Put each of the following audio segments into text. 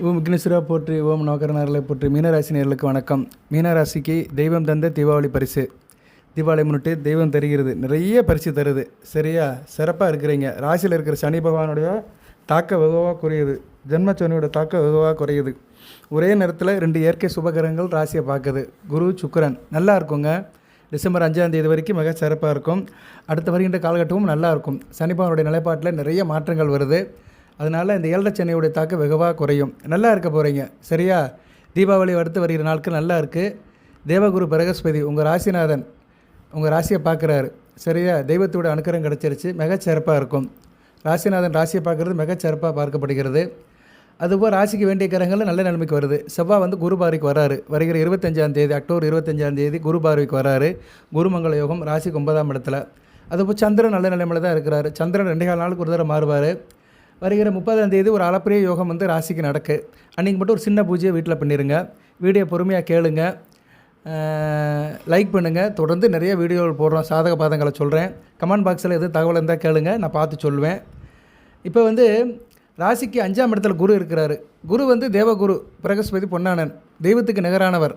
ஓம் விக்னேஸ்வரா போற்றி ஓம் நோக்கரனார்களை போற்றி மீனராசி நேர்களுக்கு வணக்கம். மீனராசிக்கு தெய்வம் தந்த தீபாவளி பரிசு. தீபாவளி முன்னிட்டு தெய்வம் தருகிறது. நிறைய பரிசு தருது. சரியா? சிறப்பாக இருக்கிறீங்க. ராசியில் இருக்கிற சனி பகவானுடைய தாக்க வெகுவாக குறையுது. ஜென்மச்சனியோட தாக்க வெகுவாக குறையுது. ஒரே நேரத்தில் ரெண்டு இயற்கை சுபகரங்கள் ராசியை பார்க்குது. குரு சுக்கரன் நல்லா இருக்குங்க. டிசம்பர் அஞ்சாம் தேதி வரைக்கும் மிக சிறப்பாக இருக்கும். அடுத்த வருகின்ற காலகட்டமும் நல்லா இருக்கும். சனிபகவானுடைய நிலைப்பாட்டில் நிறைய மாற்றங்கள் வருது. அதனால் இந்த ஏழரை சென்னையுடைய தாக்கம் வெகுவாக குறையும். நல்லா இருக்க போகிறீங்க சரியா? தீபாவளி அடுத்து வருகிற நாட்கள் நல்லா இருக்குது தேவகுரு பிரகஸ்பதி உங்கள் ராசிநாதன் உங்கள் ராசியை பார்க்குறாரு. சரியா? தெய்வத்தோட அனுக்கிரம் கிடச்சிருச்சு. மிகச்சிறப்பாக இருக்கும். ராசிநாதன் ராசியை பார்க்குறது மிகச்சிறப்பாக பார்க்கப்படுகிறது. அதுபோல் ராசிக்கு வேண்டிய கிரகங்கள் நல்ல நிலைமைக்கு வருது. செவ்வாய் வந்து குரு பார்வைக்கு வராரு. வருகிற இருபத்தஞ்சாம் தேதி அக்டோபர் இருபத்தஞ்சாம் தேதி குரு பார்வைக்கு வராரு. குருமங்கள யோகம் ராசிக்கு ஒன்பதாம் இடத்துல. அதுபோல் சந்திரன் நல்ல நிலைமையில் தான் இருக்கிறாரு. சந்திரன் ரெண்டே கால் நாளுக்கு ஒரு தடவை மாறுவார். வருகிற முப்பதாம் தேதி ஒரு அளப்பரிய யோகம் வந்து ராசிக்கு நடக்கு. அன்றைக்கி மட்டும் ஒரு சின்ன பூஜையை வீட்டில் பண்ணிடுங்க வீடியோ பொறுமையாக கேளுங்க. லைக் பண்ணுங்கள் தொடர்ந்து நிறைய வீடியோகள் போடுறோம். சாதக பாதங்களை சொல்கிறேன் கமெண்ட் பாக்ஸில் எதுவும் தகவல் இருந்தால் கேளுங்க. நான் பார்த்து சொல்லுவேன் இப்போ வந்து ராசிக்கு அஞ்சாம் இடத்துல குரு இருக்கிறாரு. குரு வந்து தேவகுரு பிரகஸ்பதி பொன்னானன். தெய்வத்துக்கு நிகரானவர்.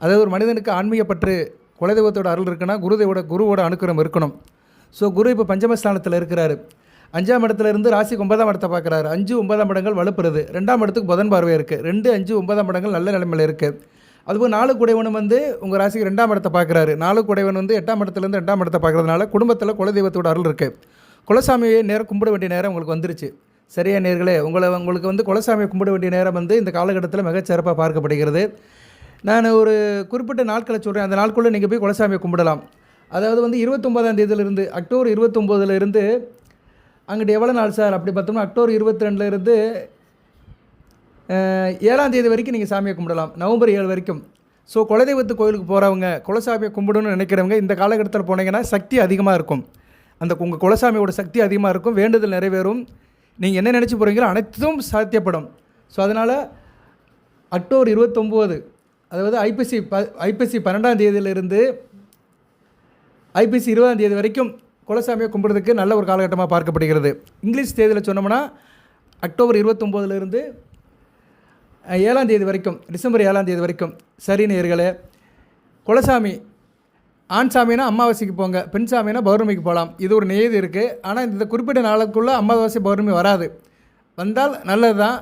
அதாவது ஒரு மனிதனுக்கு ஆன்மீகப்பற்று குலதெய்வத்தோட அருள் இருக்குன்னா குருதேவோட குருவோட அனுக்கிரம் இருக்கணும். ஸோ குரு இப்போ பஞ்சமஸ்தானத்தில் இருக்கிறாரு. அஞ்சாம் இடத்துல இருந்து ராசிக்கு ஒன்பதாம் இடத்தை பார்க்குறாரு. அஞ்சு ஒன்பதாம் இடங்கள் வலுப்புறது. ரெண்டாம் இடத்துக்கு புதன் பார்வை இருக்குது ரெண்டு அஞ்சு ஒன்பதாம் இடங்கள் நல்ல நிலைமையில் இருக்குது அதுபோல் நாலு குடைவனும் வந்து உங்கள் ராசிக்கு ரெண்டாம் இடத்தை பார்க்குறாரு. நாலு குடைவன் வந்து எட்டாம் இடத்துலேருந்து ரெண்டாம் இடத்தை பார்க்குறதுனால குடும்பத்தில் குலதெய்வத்தோட அருள் இருக்குது குலசாமியை நேரம் கும்பிட வேண்டிய நேரம் உங்களுக்கு வந்துருச்சு. சரியா நேர்களே உங்களை உங்களுக்கு வந்து குலசாமியை கும்பிட வேண்டிய நேரம் வந்து இந்த காலகட்டத்தில் மிகச்சிறப்பாக பார்க்கப்படுகிறது. நான் ஒரு குறிப்பிட்ட நாட்களை சொல்கிறேன் அந்த நாட்குள்ளே நீங்கள் போய் குலசாமியை கும்பிடலாம். அதாவது வந்து இருபத்தொம்போதாம் தேதியிலிருந்து அக்டோபர் இருபத்தொம்போதுலேருந்து அங்கிட்டு எவ்வளோ நாள் சார்? அப்படி பார்த்தோம்னா அக்டோபர் இருபத்தி ரெண்டுலேருந்து ஏழாம் தேதி வரைக்கும் நீங்கள் சாமியை கும்பிடலாம். நவம்பர் ஏழு வரைக்கும். ஸோ குலதெய்வத்து கோயிலுக்கு போகிறவங்க குலசாமியை கும்பிடணும்னு நினைக்கிறவங்க இந்த காலகட்டத்தில் போனீங்கன்னா சக்தி அதிகமாக இருக்கும். அந்த உங்கள் குலசாமியோட சக்தி அதிகமாக இருக்கும். வேண்டுதல் நிறைவேறும். நீங்கள் என்ன நினச்சி போகிறீங்களோ அனைத்தும் சாத்தியப்படும். ஸோ அதனால் அக்டோபர் இருபத்தொம்போது அதாவது ஐபிசி ப ஐபிசி பன்னெண்டாம் தேதியிலிருந்து ஐபிசி இருபதாம் தேதி வரைக்கும் குலசாமியை கும்பிட்றதுக்கு நல்ல ஒரு காலகட்டமாக பார்க்கப்படுகிறது. இங்கிலீஷ் தேதியில் சொன்னோம்னா அக்டோபர் இருபத்தொம்போதுலேருந்து ஏழாம் தேதி வரைக்கும் டிசம்பர் ஏழாம் தேதி வரைக்கும் சரி நேர்களே குலசாமி ஆண் சாமினா அமாவாசைக்கு போங்க பெண் சாமினா பௌர்ணமிக்கு போகலாம் இது ஒரு நியதி இருக்குது ஆனால் இந்த குறிப்பிட்ட நாளுக்குள்ளே அமாவாசை பௌர்ணமி வராது. வந்தால் நல்லது தான்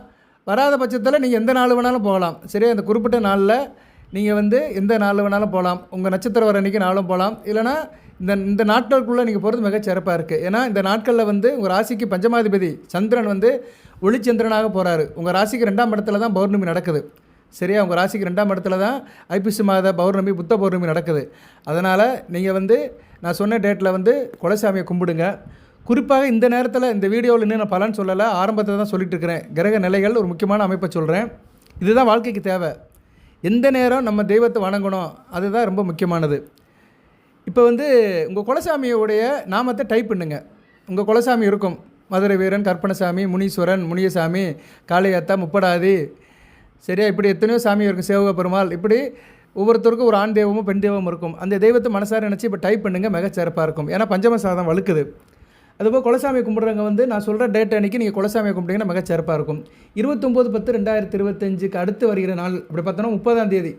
வராத பட்சத்தில் நீங்கள் எந்த நாள் வேணாலும் போகலாம். சரியா? இந்த குறிப்பிட்ட நாளில் நீங்கள் வந்து எந்த நாள் வேணாலும் போகலாம் உங்கள் நட்சத்திரம் வர அன்றைக்கி நாளும் போகலாம் இல்லைனா இந்த இந்த நாட்களுக்குள்ளே நீங்கள் போகிறது மிகச் சிறப்பாக இருக்குது ஏன்னா இந்த நாட்களில் வந்து உங்கள் ராசிக்கு பஞ்சமாதிபதி சந்திரன் வந்து ஒளிச்சந்திரனாக போகிறாரு உங்கள் ராசிக்கு ரெண்டாம் இடத்துல தான் பௌர்ணமி நடக்குது. சரியா? உங்கள் ராசிக்கு ரெண்டாம் இடத்துல தான் ஐப்பசி மாத பௌர்ணமி புத்த பௌர்ணமி நடக்குது. அதனால் நீங்கள் வந்து நான் சொன்ன டேட்டில் வந்து குலசாமியை கும்பிடுங்க. குறிப்பாக இந்த நேரத்தில் இந்த வீடியோவில் இன்னும் நான் பலன் சொல்லலை. ஆரம்பத்தில் தான் சொல்லிட்டு இருக்கிறேன். கிரக நிலைகள் ஒரு முக்கியமான அமைப்பை சொல்கிறேன் இதுதான் வாழ்க்கைக்கு தேவை. எந்த நேரம் நம்ம தெய்வத்தை வணங்கணும் அதுதான் ரொம்ப முக்கியமானது. இப்போ வந்து உங்கள் குலசாமியோடைய நாமத்தை டைப் பண்ணுங்க. உங்கள் குலசாமி இருக்கும். மதுரை வீரன் கற்பனசாமி முனீஸ்வரன் முனியசாமி காளியாத்தா முப்படாதி. சரியா? இப்படி எத்தனையோ சாமி இருக்கும் சேவக பெருமாள். இப்படி ஒவ்வொருத்தருக்கும் ஒரு ஆண் தெய்வமும் பெண் தெய்வமும் இருக்கும். அந்த தெய்வத்தை மனசார நினச்சி இப்போ டைப் பண்ணுங்கள் மிகச்சிறப்பாக இருக்கும். ஏன்னா பஞ்சம சாதம் வழுக்குது. அதுபோல் குலசாமி கும்பிட்றவங்க வந்து நான் சொல்கிற டேட் அன்றைக்கி நீங்கள் குலசாமியை கும்பிட்டீங்கன்னா மிகச்சிறப்பாக இருக்கும். இருபத்தொம்போது பத்து ரெண்டாயிரத்தி இருபத்தஞ்சுக்கு அடுத்து வருகிற நாள் அப்படி பார்த்தோன்னா முப்பதாம் தேதி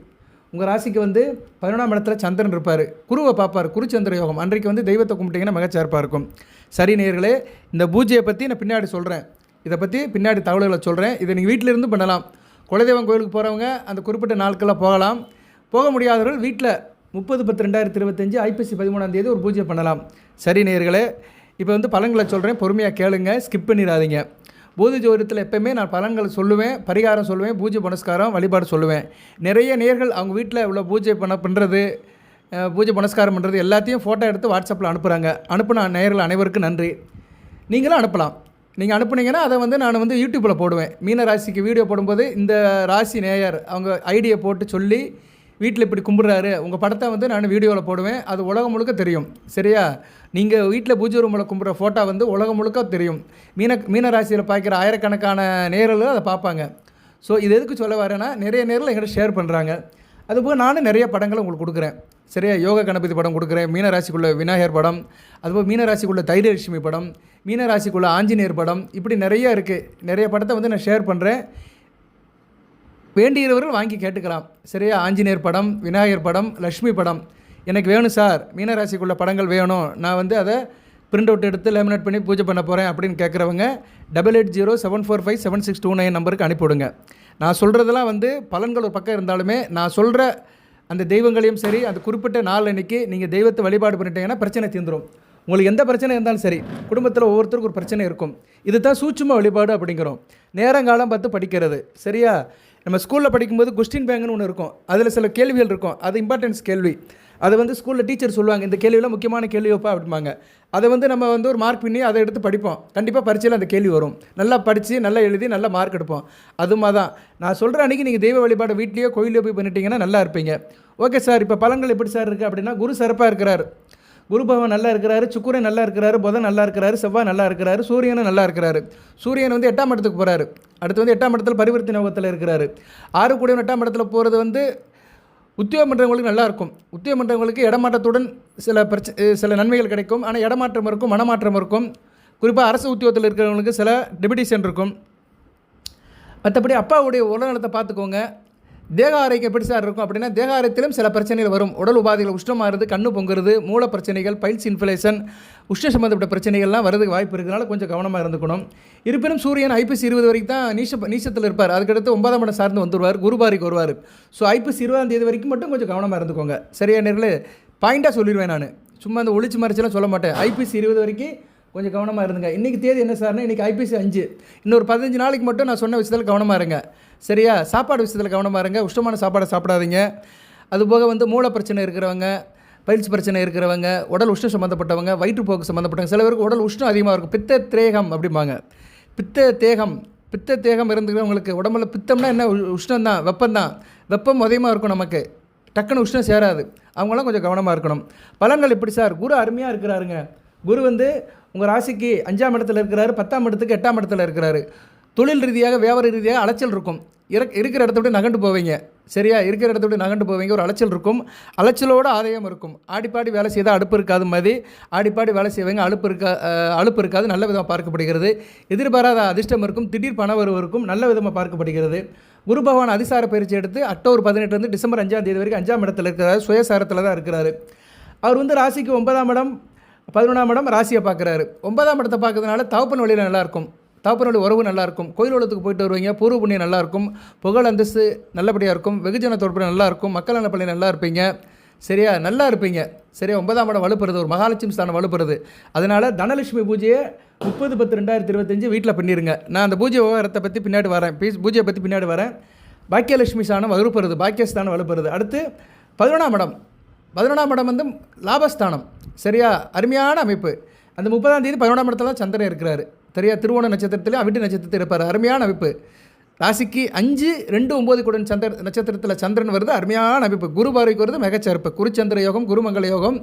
உங்கள் ராசிக்கு வந்து பதினொன்றாம் இடத்துல சந்திரன் இருப்பார். குருவை பார்ப்பார் குருச்சந்திர யோகம். அன்றைக்கு வந்து தெய்வத்தை கும்பிட்டிங்கன்னா மிகச்சிறப்பாக இருக்கும். சரி நேர்களே இந்த பூஜையை பற்றி நான் பின்னாடி சொல்கிறேன் இதை பற்றி பின்னாடி தகவல்களை சொல்கிறேன் இதை நீங்கள் வீட்டிலிருந்து பண்ணலாம். குலதெய்வம் கோயிலுக்கு போகிறவங்க அந்த குறிப்பிட்ட நாட்களில் போகலாம். போக முடியாதவர்கள் வீட்டில் முப்பது பத்து ரெண்டாயிரத்தி இருபத்தஞ்சு ஐப்பசி பதிமூணாம் தேதி ஒரு பூஜை பண்ணலாம். சரி நேர்களே இப்போ வந்து பலன்களை சொல்கிறேன் பொறுமையாக கேளுங்க. ஸ்கிப் பண்ணிடாதீங்க. பூஜை ஜோதிடத்தில் எப்போயுமே நான் பலன்கள் சொல்லுவேன் பரிகாரம் சொல்லுவேன் பூஜை புனஸ்காரம் வழிபாடு சொல்லுவேன். நிறைய நேர்கள் அவங்க வீட்டில் இவ்வளோ பூஜை பண்ண பண்ணுறது பூஜை புனஸ்காரம் பண்ணுறது எல்லாத்தையும் ஃபோட்டோ எடுத்து வாட்ஸ்அப்பில் அனுப்புகிறாங்க அனுப்புன நேர்கள் அனைவருக்கும் நன்றி. நீங்களும் அனுப்பலாம். நீங்கள் அனுப்புனீங்கன்னா அதை வந்து நான் வந்து யூடியூப்பில் போடுவேன். மீன ராசிக்கு வீடியோ போடும்போது இந்த ராசி நேயர் அவங்க ஐடியை போட்டு சொல்லி வீட்டில் இப்படி கும்பிட்றாரு உங்கள் படத்தை வந்து நான் வீடியோவில் போடுவேன் அது உலகம் முழுக்க தெரியும். சரியா? நீங்கள் வீட்டில் பூஜை ரூமில் கும்பிட்ற ஃபோட்டோ வந்து உலகம் முழுக்க தெரியும். மீன மீனராசியில் பார்க்குற ஆயிரக்கணக்கான நேரலும் அதை பார்ப்பாங்க. ஸோ இது எதுக்கு சொல்ல வரேன்னா நிறைய நேரில் எங்கிட்ட ஷேர் பண்ணுறாங்க அதுபோக நானும் நிறைய படங்களை உங்களுக்கு கொடுக்குறேன். சரியா? யோக கணபதி படம் கொடுக்குறேன் மீனராசிக்குள்ளே விநாயகர் படம் அதுபோல் மீனராசிக்குள்ளே தைரியலட்சுமி படம் மீனராசிக்குள்ளே ஆஞ்சநேயர் படம் இப்படி நிறைய இருக்குது நிறைய படத்தை வந்து நான் ஷேர் பண்ணுறேன் வேண்டியவர்கள் வாங்கி கேட்டுக்கலாம் சரியா? ஆஞ்சநேயர் படம் விநாயகர் படம் லக்ஷ்மி படம். எனக்கு வேணும் சார். மீனராசிக்குள்ள படங்கள் வேணும். நான் வந்து அதை பிரிண்ட் அவுட் எடுத்து லேமினேட் பண்ணி பூஜை பண்ண போகிறேன் அப்படின்னு கேட்குறவங்க double eight zero seven four five seven six two nine நம்பருக்கு அனுப்பிவிடுங்க. நான் சொல்கிறதெல்லாம் வந்து பலன்கள் ஒரு பக்கம் இருந்தாலுமே நான் சொல்கிற அந்த தெய்வங்களையும் சரி அந்த குறிப்பிட்ட நாள் அன்றைக்கி நீங்கள் தெய்வத்தை வழிபாடு பண்ணிட்டீங்கன்னா பிரச்சனை தீர்ந்துடும் உங்களுக்கு எந்த பிரச்சனை இருந்தாலும் சரி குடும்பத்தில் ஒவ்வொருத்தருக்கும் ஒரு பிரச்சனை இருக்கும். இதுதான் சூட்சும வழிபாடு அப்படிங்கிறோம். நேரங்காலம் பார்த்து படிக்கிறது. சரியா? நம்ம ஸ்கூலில் படிக்கும்போது கொஸ்டின் பேங்க்னு ஒன்று இருக்கும். அதில் சில கேள்விகள் இருக்கும். அது இம்பார்ட்டன்ஸ் கேள்வி. அதை வந்து ஸ்கூலில் டீச்சர் சொல்லுவாங்க இந்த கேள்வியெல்லாம் முக்கியமான கேள்வி வைப்பா அப்படிம்பாங்க. அதை வந்து நம்ம வந்து ஒரு மார்க் பண்ணி அதை எடுத்து படிப்போம். கண்டிப்பாக பரீட்சையில் அந்த கேள்வி வரும். நல்லா படித்து நல்லா எழுதி நல்லா மார்க் எடுப்போம். அதுமா தான். நான் சொல்கிற அன்றைக்கி நீங்கள் தெய்வ வழிபாடு வீட்லேயோ கோயிலையோ போய் பண்ணிட்டீங்கன்னா நல்லா இருப்பீங்க. ஓகே சார் இப்போ பலன்கள் எப்படி சார் இருக்குது அப்படின்னா குரு சிறப்பாக இருக்கிறார். குரு பகவான் நல்லா இருக்கிறாரு சுக்குரன் நல்லா இருக்கிறாரு புதன் நல்லா இருக்கிறாரு செவ்வாய் நல்லா இருக்கிறாரு சூரியனும் நல்லா இருக்கிறாரு. சூரியன் வந்து எட்டாம் இடத்துக்கு போகிறாரு அடுத்து வந்து எட்டாம் இடத்துல பரிவர்த்தனை யோகத்தில் இருக்கிறாரு. ஆறு கூடிய எட்டாம் இடத்துல போகிறது வந்து உத்தியோகம் பண்ணுறவங்களுக்கு நல்லாயிருக்கும் உத்தியோகம் பண்ணுறவங்களுக்கு இடமாற்றத்துடன் சில பிரச்ச சில நன்மைகள் கிடைக்கும். ஆனால் இடமாற்றம் இருக்கும் மனமாற்றம் இருக்கும். குறிப்பாக அரசு உத்தியோகத்தில் இருக்கிறவங்களுக்கு சில டெபிடிஷன் இருக்கும். மற்றபடி அப்பாவுடைய உடல்நலத்தை பார்த்துக்கோங்க. தேக ஆரோக்கியம் எப்படி சார் இருக்கும் அப்படின்னா தேக ஆரோக்கியத்திலும் சில பிரச்சனைகள் வரும். உடல் உபாதைகள் உஷ்ணமாகிறது கண்ணு பொங்குறது மூல பிரச்சனைகள் பைல்ஸ் இன்ஃப்ளேஷன் உஷ்ண சம்மந்தப்பட்ட பிரச்சனைகள்லாம் வரதுக்கு வாய்ப்பு இருக்கிறனால கொஞ்சம் கவனமாக இருந்துக்கணும். இருப்பினும் சூரியன் ஐபிஎஸ் இருபது வரைக்கும் தான் நீச நீச்சத்தில் இருப்பார். அதுக்கடுத்து ஒன்பதாம் இடம் சார்ந்து வந்துடுவார் குருபாரிக்கு வருவார். ஸோ ஐபிஎஸ் இருபதாம் தேதி வரைக்கும் மட்டும் கொஞ்சம் கவனமாக இருந்துக்கோங்க. சரியா நேரில்? பாயிண்டாக சொல்லிடுவேன் நான். சும்மா அந்த ஒளிச்சு மறைச்செல்லாம் சொல்ல மாட்டேன். ஐபிஎஸ் இருபது வரைக்கும் கொஞ்சம் கவனமாக இருந்துங்க. இன்றைக்கி தேதி என்ன சார்னா இன்றைக்கி ஐபிசி அஞ்சு. இன்னொரு பதினஞ்சு நாளைக்கு மட்டும் நான் சொன்ன விஷயத்தில் கவனமாக இருங்க. சரியா? சாப்பாடு விஷயத்தில் கவனமாக இருங்க. உஷ்டமான சாப்பாடை சாப்பிடாதீங்க. அதுபோக வந்து மூளை பிரச்சனை இருக்கிறவங்க பயிற்சி பிரச்சனை இருக்கிறவங்க உடல் உஷ்ணம் சம்மந்தப்பட்டவங்க வயிற்றுப்போக்கு சம்மந்தப்பட்டவங்க சில பேருக்கு உடல் உஷ்ணம் அதிகமாக இருக்கும். பித்த தேகம் அப்படிம்பாங்க. பித்த தேகம். பித்த தேகம் இருந்துக்கிறவங்களுக்கு உடம்புல பித்தம்னா என்ன? உஷ்ணம் தான் வெப்பம் தான் வெப்பம் அதிகமாக இருக்கும் நமக்கு. டக்குன்னு உஷ்ணம் சேராது. அவங்களாம் கொஞ்சம் கவனமாக இருக்கணும். பலன்கள் எப்படி சார்? குரு அருமையாக இருக்கிறாருங்க. குரு வந்து உங்கள் ராசிக்கு அஞ்சாம் இடத்துல இருக்கிறாரு பத்தாம் இடத்துக்கு எட்டாம் இடத்துல இருக்கிறாரு. தொழில் ரீதியாக வியாபார ரீதியாக அலைச்சல் இருக்கும். இறக் இருக்கிற இடத்த விட்டு நகண்டு போவீங்க. சரியா? இருக்கிற இடத்த விட்டு நகண்டு போவீங்க. ஒரு அலைச்சல் இருக்கும். அலைச்சலோட ஆதாயம் இருக்கும். ஆடிப்பாடி வேலை செய்தால் அடுப்பு இருக்காது மாதிரி ஆடிப்பாடி வேலை செய்வீங்க அலுப்பு இருக்கா அழுப்பு அலுப்பு இருக்காது. நல்ல விதமாக பார்க்கப்படுகிறது. எதிர்பாராத அதிர்ஷ்டம் இருக்கும். திடீர் பண இருக்கும். நல்ல விதமாக பார்க்கப்படுகிறது. குரு பகவான் அதிசார பயிற்சி எடுத்து அக்டோபர் பதினெட்டுலேருந்து டிசம்பர் அஞ்சாம் தேதி வரைக்கும் அஞ்சாம் இடத்துல இருக்கிறார். சுயசாரத்தில் தான் இருக்கிறாரு. அவர் வந்து ராசிக்கு ஒன்பதாம் இடம். பதினொன்றாம் இடம் ராசியை பார்க்குறாரு. ஒன்பதாம் இடத்தை பார்க்கறதுனால தகப்பன் வழியில் நல்லாயிருக்கும். தகப்பன் வழி உறவு நல்லாயிருக்கும். கோயில் உலகத்துக்கு போயிட்டு வருவீங்க. பூர்வ புண்ணியம் நல்லாயிருக்கும். புகழ் அந்தஸ்து நல்லபடியாக இருக்கும். வெகுஜன தொடர்பு நல்லா இருக்கும் மக்கள் நலப்பள்ளி நல்லா இருப்பீங்க சரியா? நல்லா இருப்பீங்க. சரியா? ஒன்பதாம் இடம் வலுப்புறது. ஒரு மகாலட்சுமி ஸ்தானம் வலுப்புறது. அதனால் தனலட்சுமி பூஜையை முப்பது பத்து ரெண்டாயிரத்தி இருபத்தஞ்சு வீட்டில் பண்ணிடுங்க நான் அந்த பூஜை விவகாரத்தை பற்றி பின்னாடி வரேன். பீஸ் பூஜையை பற்றி பின்னாடி வரேன். பாக்கியலட்சுமி ஸ்தானம் வலுப்புறது. பாக்கியஸ்தானம் வலுப்புறது. அடுத்து பதினொன்றாம் இடம். பதினொன்றாம் இடம் வந்து லாபஸ்தானம். சரியா? அருமையான அமைப்பு. அந்த முப்பதாம் தேதி பதினொன்றாம் இடத்துல தான் சந்திரன் இருக்கிறார். சரியா? திருவோண நட்சத்திரத்தில் அவிட்டு நட்சத்திரத்தில் இருப்பார். அருமையான அமைப்பு. ராசிக்கு அஞ்சு ரெண்டு ஒம்பது குடன் சந்திர நட்சத்திரத்தில் சந்திரன் வருது. அருமையான அமைப்பு. குரு பார்வைக்கு வருது. மிகச்சிறப்பு குருச்சந்திர யோகம் குருமங்கல யோகம்.